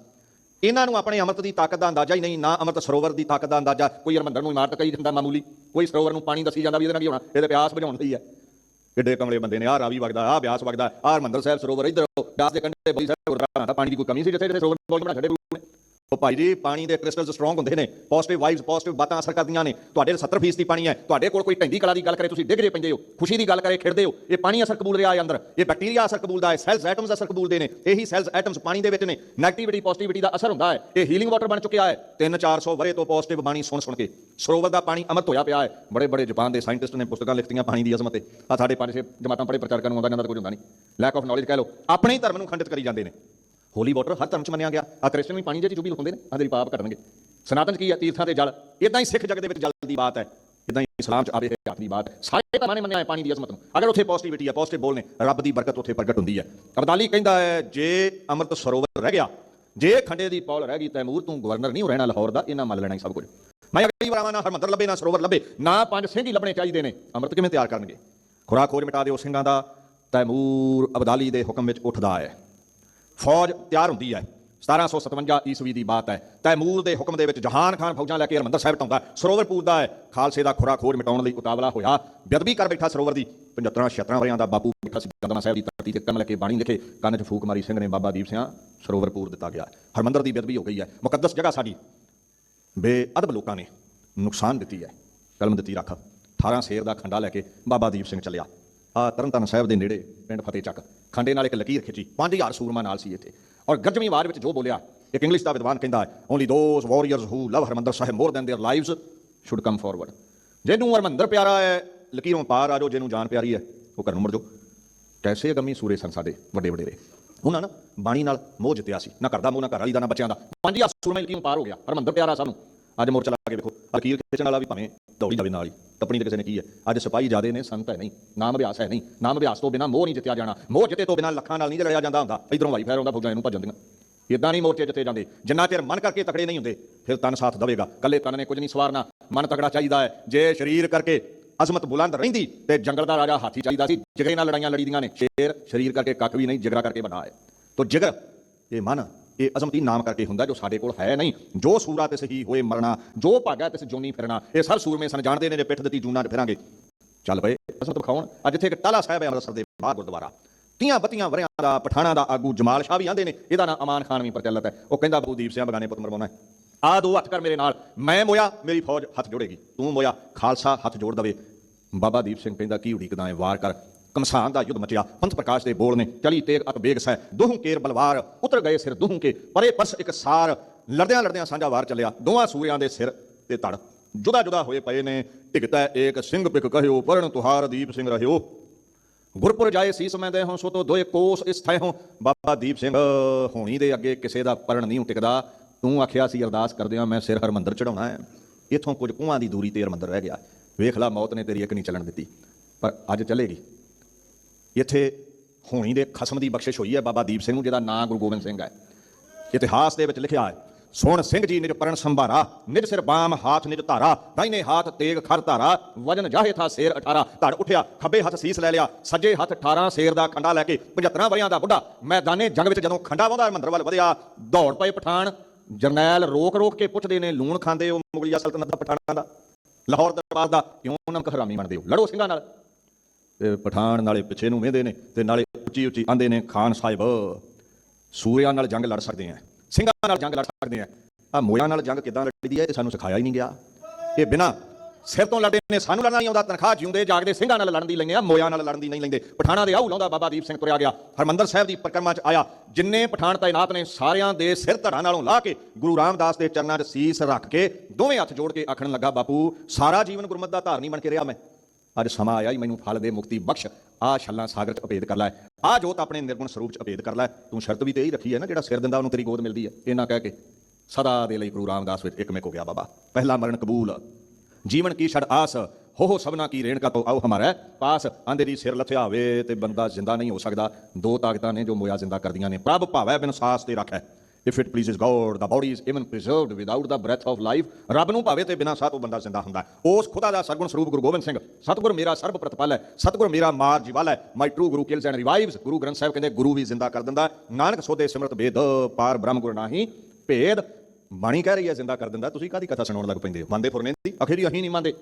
Speaker 1: ਇਹਨਾਂ ਨੂੰ ਆਪਣੇ ਅੰਮ੍ਰਿਤ ਦੀ ਤਾਕਤ ਦਾ ਅੰਦਾਜ਼ਾ ਹੀ ਨਹੀਂ, ਨਾ ਅੰਮ੍ਰਿਤ ਸਰੋਵਰ ਦੀ ਤਾਕਤ ਦਾ ਅੰਦਾਜ਼ਾ। ਕੋਈ ਹਰਮੰਦਰ ਨੂੰ ਇਮਾਰਤ ਕਹੀ ਜਾਂਦਾ ਮਾਮੂਲੀ। ਕੋਈ ਸਰੋਵਰ ਨੂੰ ਪਾਣੀ ਦੱਸੀ ਜਾਂਦਾ ਵੀ ਇਹਦੇ ਨਾਲ ਕੀ ਹੋਣਾ, ਇਹਦੇ ਪਿਆਸ ਬੁਝਾਉਣ ਲਈ ਹੈ। ਕਿੱਡੇ ਕਮਲੇ ਬੰਦੇ ਨੇ, ਆਹ ਰਾਵੀ ਵਗਦਾ, ਆਹ ਬਿਆਸ ਵਗਦਾ, ਆਹ ਹਰਮੰਦਰ ਸਾਹਿਬ ਸਰੋਵਰ ਇੱਧਰ ਬਿਆਸ ਦੇ ਕੰਢੇ ਬਲੀ ਸਾਹਿਬ ਗੁਰਦੁਆਰਾ ਦਾ ਪਾਣੀ ਦੀ ਕੋਈ ਕਮੀ ਸੀ ਜਿੱਥੇ ਜਿੱਥੇ ਸਰੋਵਰ ਬੋਲ ਬਣਾ ਛੱਡੇ ਭਾਈ ਜੀ, ਪਾਣੀ ਦੇ ਕ੍ਰਿਸਟਲਸ ਸਟਰੋਂਗ ਹੁੰਦੇ ਨੇ। ਪੋਜ਼ਿਟਿਵ ਵਾਈਬਸ ਪੋਜ਼ਿਟਿਵ ਬਾਤਾਂ ਅਸਰ ਕਰਦੀਆਂ ਨੇ। ਤੁਹਾਡੇ 70% ਦੀ ਪਾਣੀ ਹੈ। ਤੁਹਾਡੇ ਕੋਲ ਕੋਈ ਢੰਡੀ ਕਲਾ ਦੀ ਗੱਲ ਕਰੇ, ਤੁਸੀਂ ਡਿੱਗ ਜੇ ਪੈਂਦੇ ਹੋ। ਖੁਸ਼ੀ ਦੀ ਗੱਲ ਕਰੇ, ਖਿੜਦੇ ਹੋ। ਇਹ ਪਾਣੀ ਅਸਰ ਕਬੂਲ ਰਿਹਾ ਹੈ ਅੰਦਰ। ਇਹ ਬੈਕਟੀਰੀਆ ਅਸਰ ਕਬੂਲਦਾ ਹੈ। ਸੈਲਸ ਐਟਮਸ ਅਸਰ ਕਬੂਲਦੇ ਨੇ। ਇਹੀ ਸੈਲਸ ਐਟਮਸ ਪਾਣੀ ਦੇ ਵਿੱਚ ਨੇ। ਨੈਗੇਟਿਵਿਟੀ ਪੋਜ਼ਿਟਿਵਿਟੀ ਦਾ ਅਸਰ ਹੁੰਦਾ ਹੈ। ਇਹ ਹੀਲਿੰਗ ਵਾਟਰ ਬਣ ਚੁੱਕਿਆ ਹੈ। 3-400 ਵਰੇ ਤੋਂ ਪੋਜ਼ਿਟਿਵ ਬਾਣੀ ਸੁਣ ਸੁਣ ਕੇ। ਸਰੋਵਰ ਦਾ ਪਾਣੀ ਅਮਰਤ ਹੋਇਆ ਪਿਆ ਹੈ। ਬੜੇ ਬੜੇ ਜਾਪਾਨ ਦੇ ਸਾਇੰਟਿਸਟ ਨੇ ਪੁਸਤਕਾਂ ਲਿਖਤੀਆਂ ਪਾਣੀ ਦੀ ਅਜ਼ਮਤ ਤੇ। ਆ ਸਾਡੇ ਪੰਜ, ਛੇ ਜਮਾਤਾਂ ਪੜੇ ਪ੍ਰਚਾਰਕਾਂ ਨੂੰ ਆਉਂਦਾ ਜਾਂਦਾ ਕੋਈ ਹੁੰਦਾ ਨਹੀਂ। ਲੈਕ ਆਫ ਨੌਲੇਜ ਕਹਿ ਲਓ। ਆਪਣੇ ਹੀ ਧਰਮ ਨੂੰ ਖੰਡਿਤ ਕਰੀ ਜਾਂਦੇ ਨੇ। ਹੋਲੀ ਵਾਟਰ ਹਰ ਧਰਮ ਚ ਮੰਨਿਆ ਗਿਆ। ਆ ਕ੍ਰਿਸਚਨ ਵੀ ਪਾਣੀ ਦੇ ਚ ਚੁੱਭੀ ਲੁਕਾਉਂਦੇ ਨੇ ਆ ਪਾਪ ਕੱਟਣਗੇ ਸਨਾਤਨ ਚ ਕੀ ਹੈ? ਤੀਰਥਾਂ ਤੇ ਜਲ। ਇਦਾਂ ਹੀ ਸਿੱਖ ਜਗਤ ਦੇ ਵਿੱਚ ਜਲ ਦੀ ਬਾਤ ਹੈ। ਇਦਾਂ ਹੀ ਇਸਲਾਮ ਚ ਆਵੇ ਹਯਾਤ ਦੀ ਬਾਤ। ਸਾਰੇ ਧਰਮਾਂ ਨੇ ਮੰਨਿਆ ਹੈ ਪਾਣੀ ਦੀ ਅਜ਼ਮਤ ਨੂੰ। ਅਗਰ ਉੱਥੇ ਪੋਜ਼ਿਟਿਵਿਟੀ ਹੈ ਪੋਜ਼ਿਟਿਵ ਬੋਲ ਨੇ, ਰੱਬ ਦੀ ਬਰਕਤ ਉੱਥੇ ਪ੍ਰਗਟ ਹੁੰਦੀ ਹੈ। ਅਬਦਾਲੀ ਕਹਿੰਦਾ ਹੈ, ਜੇ ਅੰਮ੍ਰਿਤ ਸਰੋਵਰ ਰਹਿ ਗਿਆ, ਜੇ ਖੰਡੇ ਦੀ ਪੌਲ ਰਹਿ ਗਈ ਤੈਮੂਰ ਤੂੰ ਗਵਰਨਰ ਨਹੀਂ ਹੋ ਰਹਿਣਾ ਲਾਹੌਰ ਦਾ, ਇਹਨਾਂ ਮੰਨ ਲੈਣਾ ਹੀ ਸਭ ਕੁਝ। ਮੈਂ ਅਗਲੀ ਵਾਰ ਆਵਾਂ ਨਾ ਹਰਮੰਦਰ ਲੱਭੇ, ਨਾ ਸਰੋਵਰ ਲੱਭੇ, ਨਾ ਪੰਜ ਸਿੰਘ ਹੀ ਲੱਭਣੇ ਚਾਹੀਦੇ ਨੇ। ਅੰਮ੍ਰਿਤ ਕਿਵੇਂ ਤਿਆਰ ਕਰਨਗੇ? ਖੁਰਾ ਖੋਜ ਮਿਟਾ ਦਿਓ, ਸਿੰਘਾਂ ਦਾ। ਤੈਮੂਰ ਅਬਦਾਲੀ ਦੇ ਹੁਕਮ ਵਿੱਚ ਉੱਠਦਾ ਹੈ। ਫੌਜ ਤਿਆਰ ਹੁੰਦੀ ਹੈ। 1757 ਈਸਵੀ ਦੀ ਬਾਤ ਹੈ। ਤੈਮੂਰ ਦੇ ਹੁਕਮ ਦੇ ਵਿੱਚ ਜਹਾਨ ਖਾਨ ਫੌਜਾਂ ਲੈ ਕੇ ਹਰਮੰਦਰ ਸਾਹਿਬ ਟਾਉਂਦਾ ਸਰੋਵਰ ਦਾ ਹੈ। ਖਾਲਸੇ ਦਾ ਖੁਰਾ ਖੋਜ ਮਿਟਾਉਣ ਲਈ ਉਤਾਵਲਾ ਹੋਇਆ। ਬੇਅਦਬੀ ਕਰ ਬੈਠਾ ਸਰੋਵਰ ਦੀ। 75 76 ਵਰਿਆਂ ਦਾ ਬਾਪੂ ਬੈਠਾ ਸੀ। ਗੰਦਨਾ ਸਾਹਿਬ ਦੀ ਧਰਤੀ ਤੇ ਕਮ ਲੈ ਕੇ ਬਾਣੀ ਲਿਖੇ। ਕੰਨ 'ਚ ਫੂਕ ਮਾਰੀ ਸਿੰਘ ਨੇ ਬਾਬਾ ਦੀਪ ਸਿੰਘਾਂ ਸਰੋਵਰਪੂਰ ਦਿੱਤਾ ਗਿਆ। ਹਰਮੰਦਰ ਦੀ ਬੇਅਦਬੀ ਹੋ ਗਈ ਹੈ। ਮੁਕੱਦਸ ਜਗ੍ਹਾ ਸਾਡੀ। ਬੇਅਦਬ ਲੋਕਾਂ ਨੇ ਨੁਕਸਾਨ ਦਿੱਤੀ ਹੈ। ਕਲਮ ਦਿੱਤੀ ਰੱਖ। 18 ਸ਼ੇਰ ਦਾ ਖੰਡਾ ਲੈ ਕੇ ਬਾਬਾ ਦੀਪ ਸਿੰਘ ਚੱਲਿਆ। ਆ ਤਰਨਤਾਰਨ ਸਾਹਿਬ ਦੇ ਨੇੜੇ ਪਿੰਡ ਫਤਿਹ ਚੱਕ ਖੰਡੇ ਨਾਲ ਇੱਕ ਲਕੀਰ ਖਿੱਚੀ 5000 ਸੂਰਮਾ ਨਾਲ ਸੀ ਇੱਥੇ ਔਰ ਗਰਜਵੀਂ ਆਵਾਜ਼ ਵਿੱਚ ਜੋ ਬੋਲਿਆ ਇੱਕ ਇੰਗਲਿਸ਼ ਦਾ ਵਿਦਵਾਨ ਕਹਿੰਦਾ ਹੈ only those warriors who love Harmandar Sahib more than their lives should come forward ਜਿਹਨੂੰ ਹਰਮੰਦਰ ਪਿਆਰਾ ਹੈ ਲਕੀਰੋਂ ਪਾਰ ਆ ਜਾਓ ਜਿਹਨੂੰ ਜਾਨ ਪਿਆਰੀ ਹੈ ਉਹ ਘਰ ਨੂੰ ਮੁੜ ਜਾਓ ਕੈਸੇ ਅਗੰਮੀ ਸੂਰੇ ਸਨ ਸਾਡੇ ਵੱਡੇ ਵਡੇਰੇ ਉਹਨਾਂ ਨਾ ਬਾਣੀ ਨਾਲ ਮੋਹ ਜਿੱਤਿਆ ਸੀ ਨਾ ਕਰਦਾ ਮੋਹ ਨਾ ਘਰ ਵਾਲੀ ਦਾ ਨਾ ਬੱਚਿਆਂ ਦਾ ਪੰਜ ਹਜ਼ਾਰ ਸੂਰਮਾ ਲਕੀਰੋਂ ਪਾਰ ਹੋ ਗਿਆ ਹਰਮੰਦਰ ਪਿਆਰਾ ਸਾਨੂੰ ਅੱਜ ਮੋਰਚਾ ਲਾ ਕੇ ਵੇਖੋ। ਲਕੀਰ ਖਿੱਚਣ ਵਾਲਾ ਵੀ ਭਾਵੇਂ ਦੌੜੀ ਜਾਵੇ ਨਾਲ ਹੀ। ਟੱਪਣੀ ਤੇ ਕਿਸੇ ਨੇ ਕੀ ਹੈ? ਅੱਜ ਸਿਪਾਹੀ ਜਿਆਦੇ ਨੇ, ਸੰਤ ਹੈ ਨਹੀਂ। ਨਾਮ ਅਭਿਆਸ ਹੈ ਨਹੀਂ। ਨਾਮ ਅਭਿਆਸ ਤੋਂ ਬਿਨਾ ਮੋਹ ਨਹੀਂ ਜਿੱਤਿਆ ਜਾਣਾ। ਮੋਹ ਜਿੱਤੇ ਤੋਂ ਬਿਨਾ ਲੱਖਾਂ ਨਾਲ ਨਹੀਂ ਲੜਿਆ ਜਾਂਦਾ ਹੁੰਦਾ। ਇਧਰੋਂ ਵਾਈ ਫੈਰ ਆਉਂਦਾ, ਫੌਜਾਂ ਇਹਨੂੰ ਭੱਜ ਜਾਂਦੀਆਂ ਇਦਾਂ ਨਹੀਂ ਮੋਰਚੇ ਜਿੱਤੇ ਜਾਂਦੇ। ਜਿੰਨਾ ਚਿਰ ਮਨ ਕਰਕੇ ਤਕੜੇ ਨਹੀਂ ਹੁੰਦੇ, ਫਿਰ ਤਨ ਸਾਥ ਦੇਵੇਗਾ। ਕੱਲੇ ਤਨ ਨੇ ਕੁਝ ਨਹੀਂ ਸਵਾਰਨਾ। ਮਨ ਤਕੜਾ ਚਾਹੀਦਾ ਹੈ। ਜੇ ਸਰੀਰ ਕਰਕੇ ਅਜ਼ਮਤ ਬੁਲੰਦ ਰਹਿੰਦੀ, ਤੇ ਜੰਗਲ ਦਾ ਰਾਜਾ ਹਾਥੀ ਚਾਹੀਦਾ ਸੀ। ਜਿਗਰੇ ਨਾਲ ਲੜਾਈਆਂ ਲੜੀਆਂ ਨੇ। ਸ਼ੇਰ ਸਰੀਰ ਕਰਕੇ ਕੱਖ ਵੀ ਨਹੀਂ, ਜਿਗਰਾ ਕਰਕੇ ਬਣਾ ਹੈ। ਤੋ ਜਿਗਰ, ਇਹ ਮਨ ਇਹ ਅਜ਼ਮਤੀ ਨਾਮ ਕਰਕੇ ਹੁੰਦਾ ਜੋ ਸਾਡੇ ਕੋਲ ਹੈ ਨਹੀਂ। ਜੋ ਸੂਰਾ ਤੇ ਸਹੀ ਹੋਏ ਮਰਨਾ, ਜੋ ਭਾਗਾ ਤੇ ਜੋਨੀ ਫਿਰਨਾ, ਇਹ ਸਰ ਸੂਰਮੇ ਸਨ, ਜਾਣਦੇ ਨੇ ਜੇ ਪਿੱਠ ਦਿੱਤੀ ਜੂਨਾ ਫਿਰਾਂਗੇ। ਚੱਲ ਪਏ ਅਸਮਤ ਦਿਖਾਉਣ ਅੱਜ ਇੱਥੇ ਇੱਕ ਟਾਲਾ ਸਾਹਿਬ ਹੈ ਅੰਮ੍ਰਿਤਸਰ ਦੇ ਬਾਹਰ ਗੁਰਦੁਆਰਾ। ਤੀਆਂ ਬਤੀਆਂ ਵਰਿਆਂ ਦਾ, ਪਠਾਣਾ ਦਾ ਆਗੂ ਜਮਾਲ ਸ਼ਾਹ ਵੀ ਆਂਦੇ ਨੇ। ਇਹਦਾ ਨਾਂ ਅਮਾਨ ਖਾਨ ਵੀ ਪ੍ਰਚਲਿਤ ਹੈ। ਉਹ ਕਹਿੰਦਾ ਬੂਦੀਪ ਸਿੰਘ ਬਗਾਨੇ ਪੁੱਤ ਮਰਵਾਉਣਾ ਹੈ। ਆ ਦੋ ਹੱਥ ਕਰ ਮੇਰੇ ਨਾਲ। ਮੈਂ ਮੋਇਆ, ਮੇਰੀ ਫੌਜ ਹੱਥ ਜੋੜੇਗੀ। ਤੂੰ ਮੋਇਆ, ਖਾਲਸਾ ਹੱਥ ਜੋੜ ਦਵੇ। ਬਾਬਾ ਦੀਪ ਸਿੰਘ ਕਹਿੰਦਾ, ਕੀ ਉਡੀਕਦਾ ਹੈ ਵਾਰ ਕਰ। ਕਮਸਾਨ ਦਾ ਯੁੱਧ ਮਚਿਆ। ਪੰਥ ਪ੍ਰਕਾਸ਼ ਦੇ ਬੋਲ ਨੇ ਚਲੀ ਤੇਗ ਅਤ ਬੇਗ ਸੈ ਦੋਹੂ ਕੇਰ ਬਲਵਾਰ, ਉਤਰ ਗਏ ਸਿਰ ਦੋਹੂ ਕੇ। ਪਰੇ ਪਰਸ ਇੱਕ ਸਾਰ, ਲੜਦਿਆਂ ਲੜਦਿਆਂ ਸਾਂਝਾ ਵਾਰ ਚੱਲਿਆ। ਦੋਹਾਂ ਸੂਰਿਆਂ ਦੇ ਸਿਰ ਤੇ ਤੜ। ਜੁਦਾ ਜੁਦਾ ਹੋਏ ਪਏ ਨੇ। ਢਿਗਤਾ ਏਕ ਸਿੰਘ ਪਿਕ ਕਹਿਓ ਪਰਨ ਤੁਹਾਰ ਦੀਪ ਸਿੰਘ ਰਹਿਓ। ਗੁਰਪੁਰ ਜਾਏ ਸੀਸ ਮੈਂ ਦੇ ਹਾਂ ਸੋ ਤੋ ਦੋਏ ਕੋਸ ਇਸ ਥੈ ਹਾਂ ਬਾਬਾ ਦੀਪ ਸਿੰਘ, ਹੋਣੀ ਦੇ ਅੱਗੇ ਕਿਸੇ ਦਾ ਪਰਣ ਨਹੀਂ ਟਿਕਦਾ। ਤੂੰ ਆਖਿਆ ਸੀ, ਅਰਦਾਸ ਕਰਦਿਆਂ ਮੈਂ ਸਿਰ ਹਰਮੰਦਰ ਚੜਾਉਣਾ ਹੈ। ਇਥੋਂ ਕੁਝ ਕੁਆਂ ਦੀ ਦੂਰੀ ਤੇ ਹਰਮੰਦਰ ਰਹਿ ਗਿਆ। ਵੇਖ ਲਾ, ਮੌਤ ਨੇ ਤੇਰੀ ਇੱਕ ਨਹੀਂ ਚੱਲਣ ਦਿੱਤੀ। ਪਰ ਅੱਜ ਚੱਲੇਗੀ। ਇੱਥੇ ਹੋਣੀ ਦੇ ਖਸਮ ਦੀ ਬਖਸ਼ਿਸ਼ ਹੋਈ ਹੈ ਬਾਬਾ ਦੀਪ ਸਿੰਘ ਨੂੰ, ਜਿਹਦਾ ਨਾਂ ਗੁਰੂ ਗੋਬਿੰਦ ਸਿੰਘ ਹੈ। ਇਤਿਹਾਸ ਦੇ ਵਿੱਚ ਲਿਖਿਆ ਹੈ ਸੋਹਣ ਸਿੰਘ ਜੀ ਨਿਜ ਪਰਨ ਸੰਭਾਰਾ, ਨਿਜ ਸਿਰ ਬਾਮ, ਹਾਥ ਨਿਜ ਧਾਰਾ ਦਾਈਨੇ ਹਾਥ ਤੇਗ ਖਰ ਧਾਰਾ, ਵਜਨ ਜਾਹੇ ਥਾ ਸ਼ੇਰ 18 ਧੜ ਉੱਠਿਆ, ਖੱਬੇ ਹੱਥ ਸੀਸ ਲੈ ਲਿਆ, ਸੱਜੇ ਹੱਥ 18 ਸ਼ੇਰ ਦਾ ਖੰਡਾ ਲੈ ਕੇ 75 ਵਰਿਆਂ ਦਾ ਬੁੱਢਾ, ਮੈਦਾਨੇ ਜੰਗ ਵਿੱਚ ਜਦੋਂ ਖੰਡਾ ਵਾਉਂਦਾ ਮੰਦਰ ਵੱਲ ਵਧਿਆ, ਦੌੜ ਪਏ ਪਠਾਨ, ਜਰਨੈਲ ਰੋਕ ਰੋਕ ਕੇ ਪੁੱਛਦੇ ਨੇ, ਲੂਣ ਖਾਂਦੇ ਉਹ ਮੁਗਲਿਆ ਸਲਤਨਤ ਦਾ ਪਠਾਨਾਂ ਦਾ? ਲਾਹੌਰ ਦਰਬਾਰ ਦਾ ਕਿਉਂ ਨਮਕ ਹਰਾਮੀ ਬਣਦੇ ਹੋ? ਲੜੋ ਸਿੰਘਾਂ ਨਾਲ। ਪਠਾਨ ਨਾਲੇ ਪਿੱਛੇ ਨੂੰ ਵੇਂਦੇ ਨੇ ਤੇ ਨਾਲੇ ਉੱਚੀ ਉੱਚੀ ਆਂਦੇ ਨੇ, ਖਾਨ ਸਾਹਿਬ, ਸੂਰਿਆਂ ਨਾਲ ਜੰਗ ਲੜ ਸਕਦੇ ਆ ਸਿੰਘਾਂ ਨਾਲ ਜੰਗ ਲੜ ਸਕਦੇ ਆ ਆ ਮੋਇਆਂ ਨਾਲ ਜੰਗ ਕਿਦਾਂ ਲੜਦੀ ਹੈ ਇਹ ਸਾਨੂੰ ਸਿਖਾਇਆ ਹੀ ਨਹੀਂ ਗਿਆ। ਇਹ ਬਿਨਾ ਸਿਰ ਤੋਂ ਲੜਦੇ ਨੇ, ਸਾਨੂੰ ਲੜਨਾ ਨਹੀਂ ਆਉਂਦਾ, ਤਨਖਾਹ ਜਿਉਂਦੇ, ਜਾਗਦੇ, ਸਿੰਘਾਂ ਨਾਲ ਲੜਨ ਦੀ ਲੈਂਦੇ ਆ, ਮੋਇਆਂ ਨਾਲ ਲੜਨ ਦੀ ਨਹੀਂ ਲੈਂਦੇ। ਪਠਾਣਾ ਦੇ ਆਹੂ ਲਾਉਂਦਾ ਬਾਬਾ ਦੀਪ ਸਿੰਘ ਤੁਰਿਆ ਗਿਆ, ਹਰਮੰਦਰ ਸਾਹਿਬ ਦੀ ਪਰਿਕਰਮਾ 'ਚ ਆਇਆ। ਜਿੰਨੇ ਪਠਾਨ ਤਾਇਨਾਤ ਨੇ, ਸਾਰਿਆਂ ਦੇ ਸਿਰ ਧੜਾਂ ਨਾਲੋਂ ਲਾ ਕੇ ਗੁਰੂ ਰਾਮਦਾਸ ਦੇ ਚਰਨਾਂ 'ਚ ਸੀਸ ਰੱਖ ਕੇ ਦੋਵੇਂ ਹੱਥ ਜੋੜ ਕੇ ਆਖਣ ਲੱਗਾ, ਬਾਪੂ, ਸਾਰਾ ਜੀਵਨ ਗੁਰਮਤਿ ਦਾ ਧਾਰਨੀ ਬਣ ਕੇ ਰਿਹਾ ਮੈਂ। ਅੱਜ ਸਮਾਂ ਆਇਆ ਹੀ ਮੈਨੂੰ ਫਲ ਦੇ ਮੁਕਤੀ ਬਖਸ਼, ਆ ਛੱਲਾਂ ਸਾਗਰ ਚ ਅਪੇਦ ਕਰ ਲੈ। ਆ ਜੋਤ ਆਪਣੇ ਨਿਰਗੁਣ ਸਰੂਪ ਚ ਅਪੇਦ ਕਰ ਲੈ। ਤੂੰ ਸ਼ਰਤ ਵੀ ਤੇ ਹੀ ਰੱਖੀ ਹੈ ਨਾ, ਜਿਹੜਾ ਸਿਰ ਦਿੰਦਾ ਉਹਨੂੰ ਤੇਰੀ ਗੋਦ ਮਿਲਦੀ ਹੈ। ਇਹਨਾਂ ਕਹਿ ਕੇ ਸਦਾ ਦੇ ਲਈ ਗੁਰੂ ਰਾਮਦਾਸ ਵਿੱਚ ਇੱਕ ਮੇਕ ਹੋ ਗਿਆ ਬਾਬਾ। ਪਹਿਲਾ ਮਰਨ ਕਬੂਲ। ਜੀਵਨ ਕੀ ਛੜ ਆਸ, ਹੋ ਹੋ ਸਭਨਾ ਕੀ ਰੇਣਕਾ ਤੋਂ ਆਓ ਹਮਾਰਾ। ਪਾਸ, ਆਂਦੇ ਦੀ ਸਿਰ ਲਥਿਆ ਹੋਵੇ ਤੇ ਬੰਦਾ ਜ਼ਿੰਦਾ ਨਹੀਂ ਹੋ ਸਕਦਾ। ਦੋ ਤਾਕਤਾਂ ਨੇ ਜੋ ਮੋਇਆ ਜ਼ਿੰਦਾ ਕਰਦੀਆਂ ਨੇ। ਪ੍ਰਭ ਭਾਵੈ ਬਿਨ ਸਾਸ ਤੇ ਰੱਖੈ। If it pleases God the body is even preserved without the breath of life ਰੱਬ ਨੂੰ ਭਾਵੇ ਤੇ ਬਿਨਾਂ ਸਾਹ ਤੋਂ ਬੰਦਾ ਜ਼ਿੰਦਾ ਹੁੰਦਾ। ਉਸ ਖੁਦਾ ਦਾ ਸਰਗੁਣ ਸਰੂਪ ਗੁਰੂ ਗੋਬਿੰਦ ਸਿੰਘ, ਸਤਿਗੁਰ ਮੇਰਾ ਸਰਬ ਪ੍ਰਤਪਲ ਹੈ, ਸਤਿਗੁਰ ਮੇਰਾ ਮਾਰ ਜੀਵਾਲ ਹੈ। My true guru kills and revives Guru Granth Sahib ਕਹਿੰਦੇ, ਗੁਰੂ ਵੀ ਜ਼ਿੰਦਾ ਕਰ ਦਿੰਦਾ। ਨਾਨਕ ਸੋਦੇ ਸਿਮਰਤ ਬੇਦ ਪਾਰ ਬ੍ਰਹਮ ਗੁਰ ਨਾਹੀ। ਭੇਦ, ਬਾਣੀ ਕਹਿ ਰਹੀ ਹੈ, ਜ਼ਿੰਦਾ ਕਰ ਦਿੰਦਾ। ਤੁਸੀਂ ਕਾਦੀ ਕਥਾ ਸੁਣਾਉਣ ਲੱਗ ਪੈਂਦੇ ਹੋ? ਮੰਨਦੇ ਫੁਰਨੇ ਦੀ? ਅਖੀਰੀ ਅਸੀਂ ਨਹੀਂ ਮੰਨਦੇ।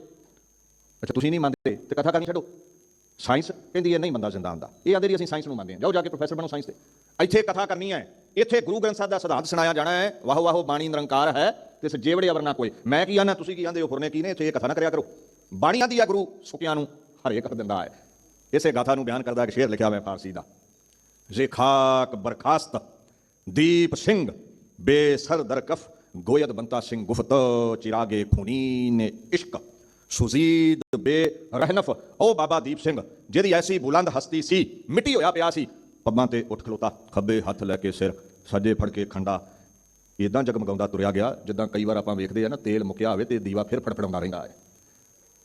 Speaker 1: ਅੱਛਾ, ਤੁਸੀਂ ਨਹੀਂ ਮੰਨਦੇ? ਤੇ ਕਥਾ ਕਰਨੀ ਛੱਡੋ? ਸਾਇੰਸ ਕਹਿੰਦੀ ਇਹ ਨਹੀਂ ਬੰਦਾ ਜ਼ਿੰਦਾ ਹੁੰਦਾ। ਇਹ ਆਂਦੇ ਜੀ ਅਸੀਂ ਸਾਇੰਸ ਨੂੰ ਮੰਨਦੇ ਹਾਂ। ਜਾਓ ਜਾ ਕੇ ਪ੍ਰੋਫੈਸਰ ਬਣੋ ਸਾਇੰਸ ਦੇ ਇੱਥੇ ਕਥਾ ਕਰਨੀ ਹੈ। ਇੱਥੇ ਗੁਰੂ ਗ੍ਰੰਥ ਸਾਹਿਬ ਦਾ ਸਿਧਾਂਤ ਸੁਣਾਇਆ ਜਾਣਾ ਹੈ। ਵਾਹੋ ਵਾਹੋ ਬਾਣੀ ਨਿਰੰਕਾਰ ਹੈ। ਤੇ ਇਸ ਜੇਵੜੇ ਅਵਰ ਨਾ ਕੋਈ। ਮੈਂ ਕੀ ਆਨਾ ਤੁਸੀਂ ਕੀ ਆਂਦੇ ਹੋ? ਫੁਰਨੇ ਕੀ ਨੇ? ਇੱਥੇ ਇਹ ਕਥਾ ਨਾ ਕਰਿਆ ਕਰੋ। ਬਾਣੀਆਂ ਦੀ ਆ ਗੁਰੂ ਸੁਕਿਆਂ ਨੂੰ ਹਰੇ ਕਰ ਦਿੰਦਾ ਹੈ। ਇਸੇ ਗਾਥਾ ਨੂੰ ਬਿਆਨ ਕਰਦਾ ਇੱਕ ਸ਼ੇਰ ਲਿਖਿਆ ਮੈਂ ਫਾਰਸੀ ਦਾ। ਜੇ ਖਾਕ ਬਰਖਾਸਤ, ਦੀਪ ਸਿੰਘ, ਬੇਸਰ ਦਰਕਫ ਗੋਇਦ ਬੰਤਾ ਸਿੰਘ ਗੁਫਤ, ਚਿਰਾਗੇ ਖੂਨੀ ਨੇ ਇਸ਼ਕ। ਸੁਜ਼ੀਦ ਬੇਰਹਿਨਫ। ਉਹ ਬਾਬਾ ਦੀਪ ਸਿੰਘ, ਜਿਹਦੀ ਐਸੀ ਬੁਲੰਦ ਹਸਤੀ ਸੀ, ਮਿੱਟੀ ਹੋਇਆ ਪਿਆ ਸੀ। ਪੱਬਾਂ ਤੇ ਉੱਠ ਖਲੋਤਾ, ਖੱਬੇ ਹੱਥ ਲੈ ਕੇ ਸਿਰ, ਸੱਜੇ ਫੜ ਕੇ ਖੰਡਾ। ਇਦਾਂ ਜਗਮਗਾਉਂਦਾ ਤੁਰਿਆ ਗਿਆ, ਜਿੱਦਾਂ ਕਈ ਵਾਰ ਆਪਾਂ ਵੇਖਦੇ ਆ ਨਾ, ਤੇਲ ਮੁੱਕਿਆ ਹੋਵੇ ਤੇ ਦੀਵਾ ਫਿਰ ਫੜਫੜਾਉਂਦਾ ਰਹਿੰਦਾ ਹੈ।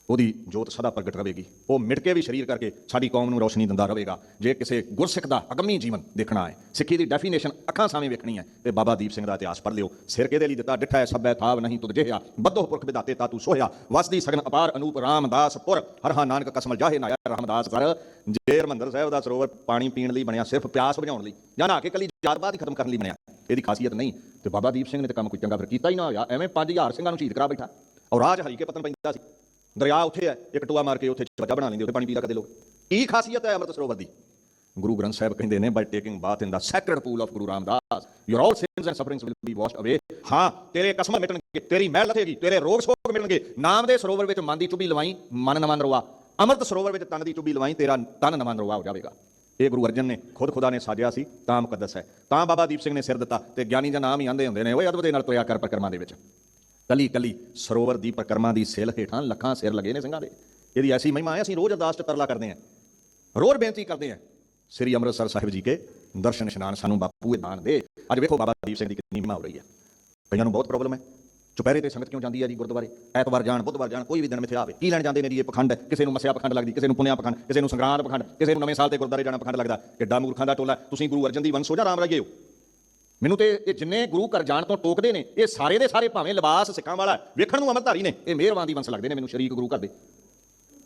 Speaker 1: ਉਹਦੀ ਜੋਤ ਸਦਾ ਪ੍ਰਗਟ ਰਹੇਗੀ। ਉਹ ਮਿਟ ਕੇ ਵੀ ਸ਼ਰੀਰ ਕਰਕੇ ਸਾਡੀ ਕੌਮ ਨੂੰ ਰੋਸ਼ਨੀ ਦਿੰਦਾ ਰਹੇਗਾ। ਜੇ ਕਿਸੇ ਗੁਰਸਿੱਖ ਦਾ ਅਗੰਮੀ ਜੀਵਨ ਦੇਖਣਾ ਹੈ, ਸਿੱਖੀ ਦੀ ਡੈਫੀਨੇਸ਼ਨ ਅੱਖਾਂ ਸਾਹਮਣੇ ਵੇਖਣੀ ਹੈ, ਤੇ ਬਾਬਾ ਦੀਪ ਸਿੰਘ ਦਾ ਇਤਿਹਾਸ ਪੜ੍ਹ ਲਿਓ। ਸਿਰ ਕਿਹਦੇ ਲਈ ਦਿੱਤਾ? ਡਿੱਠਾ ਹੈ, ਸਭੈ ਥਾਵ ਨਹੀਂ ਤੁਧ ਜਿਹਾ ਬੱਧੋ ਪੁਰਖ ਵਿਦਾਤੇ ਤਾਤੂ ਸੋਹਿਆ। ਵਸਦੀ ਸਗਨ ਅਪਾਰ ਅਨੂਪ ਰਾਮਦਾਸ ਪੁਰ। ਹਰ ਹਾਂ ਨਾਨਕ ਕਸਮਲ ਜਾਹੇ ਨਾਇਆ ਰਾਮਦਾਸ ਕਰ। ਜੇ ਹਰਿਮੰਦਰ ਸਾਹਿਬ ਦਾ ਸਰੋਵਰ ਪਾਣੀ ਪੀਣ ਲਈ ਬਣਿਆ, ਸਿਰਫ ਪਿਆਸ ਬੁਝਾਉਣ ਲਈ। ਜਾਂ ਨਾ ਕੇ ਕੱਲੀ ਜਾਤ ਬਾਤ ਹੀ ਖਤਮ ਕਰਨ ਲਈ ਬਣਿਆ। ਇਹਦੀ ਖਾਸੀਅਤ ਨਹੀਂ। ਤੇ ਬਾਬਾ ਦੀਪ ਸਿੰਘ ਨੇ ਤਾਂ ਕੰਮ ਕੋਈ ਚੰਗਾ ਫਿਰ ਕੀਤਾ ਹੀ ਨਾ ਹੋਇਆ। ਐਵੇਂ 5000 ਸਿੰਘਾਂ ਨੂੰ ਸ਼ਹੀਦ ਕਰਾ ਬੈਠਾ। ਔਰ ਰਾਜ ਹਰੀ ਕੇ ਪਤਨ ਪੈਂਦਾ ਸੀ। ਦਰਿਆ ਉੱਥੇ ਹੈ, ਇੱਕ ਟੋਆ ਮਾਰ ਕੇ ਉੱਥੇ ਚੱਜਾ ਬਣਾ ਲੈਂਦੇ, ਉੱਥੇ ਪਾਣੀ ਪੀਦਾ ਕਦੇ ਲੋਕ ਕੀ ਖਾਸੀਅਤ ਹੈ ਅੰਮ੍ਰਿਤ ਸਰੋਵਰ ਦੀ? ਗੁਰੂ ਗ੍ਰੰਥ ਸਾਹਿਬ ਕਹਿੰਦੇ ਨੇ by taking bath in the sacred pool of Guru Ramdas your all sins and sufferings will be washed away ਹਾਂ, ਤੇਰੇ ਕਸਮਾਂ ਮਿਟਣਗੇ, ਤੇਰੀ ਮਹਿਲ ਲਥੇਗੀ, ਤੇਰੇ ਰੋਗ ਸ਼ੋਕ ਮਿਟਣਗੇ। ਨਾਮ ਦੇ ਸਰੋਵਰ ਵਿੱਚ ਮਨ ਦੀ ਚੁੱਭੀ ਲਵਾਈ, ਮਨ ਨਵਾਂ ਨਰਵਾ ਅੰਮ੍ਰਿਤ ਸਰੋਵਰ ਵਿੱਚ ਤਨ ਦੀ ਚੁੱਭੀ ਲਵਾਈ, ਤੇਰਾ ਤਨ ਨਮਨ ਰੋਆ ਹੋ ਜਾਵੇਗਾ। ਇਹ ਗੁਰੂ ਅਰਜਨ ਨੇ ਖੁਦ ਖੁਦਾ ਨੇ ਸਾਜਿਆ ਸੀ, ਤਾਂ ਮੁਕੱਦਸ ਹੈ। ਤਾਂ ਬਾਬਾ ਦੀਪ ਸਿੰਘ ਨੇ ਸਿਰ ਦਿੱਤਾ ਤੇ ਗਿਆਨੀ ਦਾ ਨਾਮ ਹੀ ਆਂਦੇ ਹੁੰਦੇ ਨੇ, ਓਏ ਅਦਬ ਦੇ ਨਾਲ ਤੋਇਆ ਕਰ ਪਰਕਰਮਾਂ ਦੇ ਵਿੱਚ। ਕੱਲੀ ਕੱਲੀ ਸਰੋਵਰ ਦੀ ਪਰਕਰਮਾ ਦੀ ਸੇਲ ਹੇਠਾਂ ਲੱਖਾਂ ਸਿਰ ਲੱਗੇ ਨੇ ਸਿੰਘਾਂ ਦੇ। ਇਹਦੀ ਐਸੀ ਮਹਿਮਾ ਹੈ, ਅਸੀਂ ਰੋਜ਼ ਅਰਦਾਸ ਚ ਤਰਲਾ ਕਰਦੇ ਹਾਂ। ਰੋਜ਼ ਬੇਨਤੀ ਕਰਦੇ ਹਾਂ। ਸ੍ਰੀ ਅੰਮ੍ਰਿਤਸਰ ਸਾਹਿਬ ਜੀ ਕੇ ਦਰਸ਼ਨ ਇਸ਼ਨਾਨ ਸਾਨੂੰ ਬਾਪੂ ਇਹ ਦਾਨ ਦੇ। ਅੱਜ ਵੇਖੋ ਬਾਬਾ ਦੀਪ ਸਿੰਘ ਦੀ ਕਿੰਨੀ ਮਹਿਮਾ ਹੋ ਰਹੀ ਹੈ। ਕਈਆਂ ਨੂੰ ਬਹੁਤ ਪ੍ਰੋਬਲਮ ਹੈ। ਚੁਪਹਿਰੇ ਤੇ ਸੰਗਤ ਕਿਉਂ ਜਾਂਦੀ ਹੈ ਜੀ ਗੁਰਦੁਆਰੇ? ਐਤਵਾਰ ਜਾਣ, ਬੁੱਧਵਾਰ ਜਾਣ, ਕੋਈ ਵੀ ਦਿਨ ਮਿੱਥੇ ਆਵੇ। ਕੀ ਲੈਣ ਜਾਂਦੇ ਨੇ ਜੀ ਇਹ ਪਖੰਡ? ਕਿਸੇ ਨੂੰ ਮਸਿਆ ਪਖੰਡ ਲੱਗਦੀ, ਕਿਸੇ ਨੂੰ ਪੁੰਨਿਆ ਪਖੰਡ, ਕਿਸੇ ਨੂੰ ਸੰਗਰਾਂਦ ਪਖੰਡ, ਕਿਸੇ ਨੂੰ ਨਵੇਂ ਸਾਲ ਤੇ ਗੁਰਦੁਆਰੇ ਜਾਣਾ ਪਖੰਡ ਲੱਗਦਾ। ਕਿੱਡਾ ਮੂਰਖਾਂ ਦਾ ਟੋਲਾ। ਤੁਸੀਂ ਗੁਰੂ ਅਰਜਨ ਦੀ ਵੰਸ਼ ਹੋ ਜਾਂ ਰਾਮ ਰਾਜੇ ਹੋ। ਮੈਨੂੰ ਤੇ ਇਹ ਜਿੰਨੇ ਗੁਰੂ ਘਰ ਜਾਣ ਤੋਂ ਟੋਕਦੇ ਨੇ, ਇਹ ਸਾਰੇ ਦੇ ਸਾਰੇ ਭਾਵੇਂ ਲਿਬਾਸ ਸਿੱਖਾਂ ਵਾਲਾ ਵੇਖਣ ਨੂੰ ਅਮਰਧਾਰੀ ਨੇ। ਇਹ ਮਿਹਰਬਾਨ ਦੀ ਵੰਸ ਲੱਗਦੇ ਨੇ ਮੈਨੂੰ ਸ਼ਰੀਕ ਗੁਰੂ ਘਰ ਦੇ।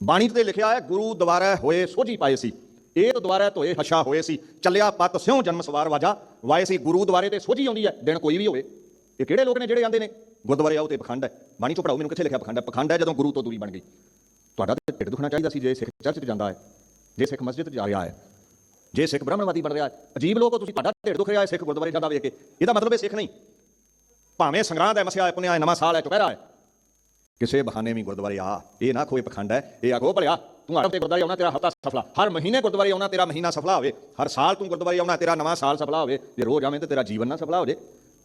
Speaker 1: ਬਾਣੀ ਤੇ ਲਿਖਿਆ ਹੈ, ਗੁਰੂ ਦੁਆਰਾ ਹੋਏ ਸੋਝੀ ਪਾਏ ਸੀ। ਇਹ ਦੁਆਰਾ ਧੋਏ ਹਸ਼ਾ ਹੋਏ ਸੀ। ਚੱਲਿਆ ਪਤ ਸਿਉ ਜਨਮ ਸਵਾਰ ਵਾਜਾ। ਵਾਏ ਸੀ ਗੁਰੂ ਦੁਆਰੇ ਤੇ ਸੋਝੀ ਆਉਂਦੀ ਹੈ, ਦਿਨ ਕੋਈ ਵੀ ਹੋਵੇ। ਇਹ ਕਿਹੜੇ ਲੋਕ ਨੇ ਜਿਹੜੇ ਆਂਦੇ ਨੇ? ਗੁਰਦੁਆਰੇ ਆਓ ਤੇ ਪਖੰਡ ਹੈ। ਬਾਣੀ ਚੋਂ ਪੜਾਓ, ਮੈਨੂੰ ਕਿੱਥੇ ਲਿਖਿਆ ਪਖੰਡ ਹੈ? ਪਖੰਡ ਹੈ ਜਦੋਂ ਗੁਰੂ ਤੋਂ ਦੂਰੀ ਬਣ ਗਈ। ਤੁਹਾਡਾ ਤੇ ਢਿੱਡ ਦੁਖਣਾ ਚਾਹੀਦਾ ਸੀ, ਜੇ ਸਿੱਖ ਚਰਚ 'ਚ ਜਾਂਦਾ ਹੈ, ਜੇ ਸਿੱਖ ਮਸਜਿਦ 'ਚ ਜਾ ਰਿਹਾ ਹੈ ਜੇ ਸਿੱਖ ਬ੍ਰਾਹਮਣਵਾਦੀ ਬਣ ਰਿਹਾ ਅਜੀਬ ਲੋਕ ਹੋ ਤੁਸੀਂ, ਤੁਹਾਡਾ ਢਿੱਡ ਦੁਖ ਰਿਹਾ ਹੈ ਸਿੱਖ ਗੁਰਦੁਆਰੇ ਜਾਂਦਾ ਵੇਖ ਕੇ। ਇਹਦਾ ਮਤਲਬ ਇਹ ਸਿੱਖ ਨਹੀਂ। ਭਾਵੇਂ ਸੰਗਰਾਂਦ ਹੈ ਮਸਿਆ ਹੈ, ਪੁੰਨਿਆ ਹੈ, ਨਵਾਂ ਸਾਲ ਹੈ, ਚੁਪਹਿਰਾ ਹੈ। ਕਿਸੇ ਬਹਾਨੇ ਵੀ ਗੁਰਦੁਆਰੇ ਆ। ਇਹ ਨਾ ਕੋਈ ਪਖੰਡ ਹੈ। ਇਹ ਆਖੋ, ਭਲਿਆ, ਤੂੰ ਹਰ ਹਫ਼ਤੇ ਗੁਰਦੁਆਰੇ ਆਉਣਾ, ਤੇਰਾ ਹਫਤਾ ਸਫਲਾ। ਹਰ ਮਹੀਨੇ ਗੁਰਦੁਆਰੇ ਆਉਣਾ, ਤੇਰਾ ਮਹੀਨਾ ਸਫਲਾ ਹੋਵੇ। ਹਰ ਸਾਲ ਤੂੰ ਗੁਰਦੁਆਰੇ ਆਉਣਾ, ਤੇਰਾ ਨਵਾਂ ਸਾਲ ਸਫਲਾ ਹੋਵੇ। ਜੇ ਰੋਜ਼ ਆਵੇਂ ਤੇ ਤੇਰਾ ਜੀਵਨ ਨਾ ਸਫਲਾ ਹੋ ਜੇ।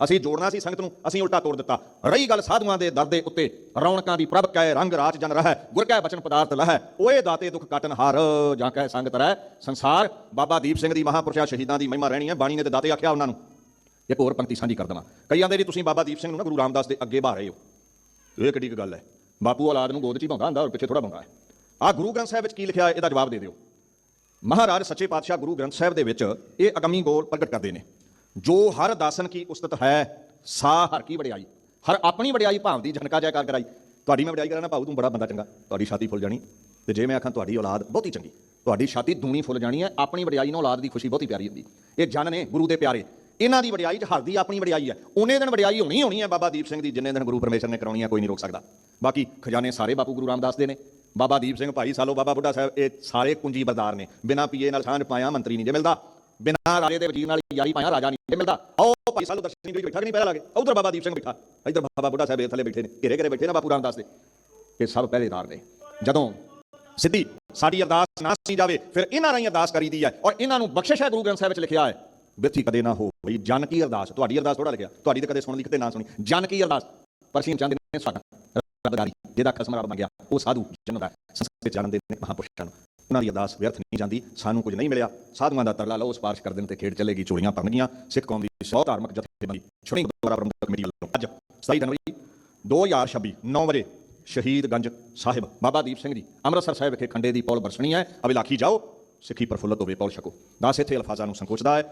Speaker 1: ਅਸੀਂ ਜੋੜਨਾ ਸੀ ਸੰਗਤ ਨੂੰ, ਅਸੀਂ ਉਲਟਾ ਤੋੜ ਦਿੱਤਾ। ਰਹੀ ਗੱਲ ਸਾਧੂਆਂ ਦੇ ਦਰ ਦੇ ਉੱਤੇ, ਰੌਣਕਾਂ ਦੀ ਪ੍ਰਭ ਕੈ ਰੰਗ ਰਾਜ ਜਨ ਰਹਿ, ਗੁਰ ਕੈ ਬਚਨ ਪਦਾਰਥ ਲਹੈ। ਓਏ ਦਾਤੇ ਦੁਖ ਕਟਨ ਹਾਰ, ਜਾਂ ਕੈ ਸੰਗਤ ਰਹਿ ਸੰਸਾਰ, ਬਾਬਾ ਦੀਪ ਸਿੰਘ ਦੀ ਮਹਾਪੁਰਸ਼ਾ ਸ਼ਹੀਦਾਂ ਦੀ ਮਹਿਮਾ ਰਹਿਣੀ ਹੈ, ਬਾਣੀ ਨੇ ਤੇ ਦਾਤੇ ਆਖਿਆ ਉਹਨਾਂ ਨੂੰ। ਇੱਕ ਹੋਰ ਪੰਕਤੀ ਸਾਂਝੀ ਕਰ ਦੇਵਾਂ। ਕਈ ਆਂਦੇ ਜੀ, ਤੁਸੀਂ ਬਾਬਾ ਦੀਪ ਸਿੰਘ ਨੂੰ ਨਾ ਗੁਰੂ ਰਾਮਦਾਸ ਦੇ ਅੱਗੇ ਬਾ ਰਹੇ ਹੋ। ਇਹ ਕਿੱਡੀ ਕੁ ਗੱਲ ਹੈ। ਬਾਪੂ ਔਲਾਦ ਨੂੰ ਗੋਦ 'ਚ ਹੀ ਭੌਂਦਾ ਹੁੰਦਾ ਔਰ ਪਿੱਛੇ ਥੋੜਾ ਭੌਂਦਾ ਹੈ। ਆਹ ਗੁਰੂ ਗ੍ਰੰਥ ਸਾਹਿਬ ਵਿੱਚ ਕੀ ਲਿਖਿਆ ਇਹਦਾ ਜਵਾਬ ਦੇ ਦਿਓ। ਮਹਾਰਾਜ ਸੱਚੇ ਪਾਤਸ਼ਾਹ ਗੁਰੂ ਗ੍ਰੰਥ ਸਾਹਿਬ ਦੇ ਵਿੱਚ ਇਹ ਅਗੰਮੀ ਗੋਲ ਪ੍ਰਗਟ ਕਰਦੇ ਨੇ। ਜੋ ਹਰ ਦਾਸਨ ਕੀ ਉਸਤਤ ਹੈ, ਸਾ ਹਰ ਕੀ ਵਡਿਆਈ। ਹਰ ਆਪਣੀ ਵਡਿਆਈ ਭਾਵ ਦੀ ਜਨਕਾ ਜੈਕਾਰ ਕਰਾਈ। ਤੁਹਾਡੀ ਮੈਂ ਵਡਿਆਈ ਕਰਾਣਾ ਭਾਉ ਤੂੰ ਬੜਾ ਬੰਦਾ ਚੰਗਾ। ਤੁਹਾਡੀ ਛਾਤੀ ਫੁੱਲ ਜਾਣੀ। ਤੇ ਜੇ ਮੈਂ ਆਖਾਂ ਤੁਹਾਡੀ ਔਲਾਦ ਬਹੁਤੀ ਚੰਗੀ। ਤੁਹਾਡੀ ਛਾਤੀ ਦੂਣੀ ਫੁੱਲ ਜਾਣੀ ਹੈ, ਆਪਣੀ ਵਡਿਆਈ ਨਾਲ ਔਲਾਦ ਦੀ ਖੁਸ਼ੀ ਬਹੁਤੀ ਪਿਆਰੀ ਹੁੰਦੀ। ਇਹ ਜਨ ਨੇ ਗੁਰੂ ਦੇ ਪਿਆਰੇ। ਇਹਨਾਂ ਦੀ ਵਡਿਆਈ 'ਚ ਹਰ ਦੀ ਆਪਣੀ ਵਡਿਆਈ ਹੈ। ਉਹਨੇ ਦਿਨ ਵਡਿਆਈ ਹੋਣੀ ਹੋਣੀ ਹੈ ਬਾਬਾ ਦੀਪ ਸਿੰਘ ਦੀ, ਜਿੰਨੇ ਦਿਨ ਗੁਰੂ ਪਰਮੇਸ਼ਰ ਨੇ ਕਰਾਉਣੀ ਹੈ, ਕੋਈ ਨਹੀਂ ਰੋਕ ਸਕਦਾ। ਬਾਕੀ ਖਜ਼ਾਨੇ ਸਾਰੇ ਬਾਪੂ ਗੁਰੂ ਰਾਮਦਾਸ ਦੇ ਨੇ। ਬਾਬਾ ਦੀਪ ਸਿੰਘ ਭਾਈ ਸਾਲੋ ਬਾਬਾ ਬੁੱਢਾ ਸਾਹਿਬ, ਇਹ ਸਾਰੇ ਕੁੰਜੀ ਬਰਦਾਰ ਨੇ। ਬਿਨਾਂ ਪੀਏ ਨਾਲ ਸਾਂਝ ਪਾਇਆ ਮੰਤਰੀ ਨਹੀਂ ਜੇ ਮਿਲਦਾ। ਬਿਨਾਂ ਰਾਜੇ ਦੇ ਵਜ਼ੀਰ ਨਾਲ ਯਾਰੀ ਪਾਇਆ ਰਾਜਾ ਨਹੀਂ ਮਿਲਦਾ। ਆਓ ਭਾਈ ਸਾਲੋ ਦਰਸ਼ਨੀ ਵਿੱਚ ਬੈਠਾ ਕਿ ਨਹੀਂ ਪਹਿਲਾਂ ਲਾਗੇ। ਉਧਰ ਬਾਬਾ ਦੀਪ ਸਿੰਘ ਬੈਠਾ। ਇਧਰ ਬਾਬਾ ਬੁੱਢਾ ਸਾਹਿਬ ਥੱਲੇ ਬੈਠੇ ਨੇ। ਘੇਰੇ ਘੇਰੇ ਬੈਠੇ ਨੇ ਬਾਪੂ ਰਾਮਦਾਸ ਦੇ। ਇਹ ਸਭ ਪਹਿਰੇਦਾਰ ਨੇ। ਜਦੋਂ ਸਿੱਧੀ ਸਾਡੀ ਅਰਦਾਸ ਨਾ ਸੀ ਜਾਵੇ, ਫਿਰ ਇਹਨਾਂ ਰਾਹੀਂ ਅਰਦਾਸ ਕਰੀਦੀ ਹੈ ਔਰ ਇਹਨਾਂ ਨੂੰ ਬਖਸ਼ਿਸ਼ ਹੈ ਗੁਰੂ ਗ੍ਰੰਥ ਸਾਹਿਬ ਵਿੱਚ ਲਿਖਿਆ ਹੈ। ਬਿਰਥੀ ਕਦੇ ਨਾ ਹੋ ਬਈ ਜਨ ਕੀ ਅਰਦਾਸ। ਤੁਹਾਡੀ ਅਰਦਾਸ ਥੋੜਾ ਲਿਖਿਆ। ਤੁਹਾਡੀ ਤਾਂ ਕਦੇ ਸੁਣ ਲਈ, ਕਿਤੇ ਨਾ ਸੁਣੀ। ਜਨ ਕੀ ਅਰਦਾਸ। ਪਰਸੀਨ ਚੰਦ ਨੇ ਸਾਡਾ ਰੱਬਦਾਰੀ ਜਿਹਦਾ ਖਸਮ ਰੱਬ ਬਣ ਗਿਆ ਉਹ ਸਾਧੂ ਜਨ ਦਾ ਸੰਸਕ੍ਰਿਤ ਜਾਣਦੇ ਨੇ ਮਹਾਪੁਰਸ਼ਾਂ ਨੂੰ। ਉਹਨਾਂ ਦੀ ਅਰਦਾਸ ਵਿਅਰਥ ਨਹੀਂ ਜਾਂਦੀ, ਸਾਨੂੰ ਕੁਝ ਨਹੀਂ ਮਿਲਿਆ। ਸਾਧੂਆਂ ਦਾ ਤਰਲਾ ਲਓ ਸਪਾਰਸ਼ ਕਰ ਦੇਣ ਤੇ ਖੇਡ ਚੱਲੇਗੀ ਚੋਲੀਆਂ ਪਰਨਗੀਆਂ ਸਿੱਖ ਕੌਮ ਦੀ ਸੌ ਧਾਰਮਿਕ ਜਥੇਬੰਦੀ ਛੁਣੀ ਗੁਰਦੁਆਰਾ ਪ੍ਰਬੰਧਕ ਕਮੇਟੀ ਵੱਲੋਂ ਅੱਜ 27 ਜਨਵਰੀ 2026 9 ਵਜੇ ਸ਼ਹੀਦਗੰਜ ਸਾਹਿਬ ਬਾਬਾ ਦੀਪ ਸਿੰਘ ਜੀ ਅੰਮ੍ਰਿਤਸਰ ਸਾਹਿਬ ਵਿਖੇ ਖੰਡੇ ਦੀ ਪੌਲ ਬਰਸਣੀ ਹੈ। ਅਬਿਲਾਖੀ ਜਾਓ, ਸਿੱਖੀ ਪ੍ਰਫੁੱਲਤ ਹੋਵੇ, ਪੌਲ ਛਕੋ। ਦਾਸ ਇੱਥੇ ਅਲਫਾਜ਼ਾਂ ਨੂੰ ਸੰਕੋਚਦਾ ਹੈ।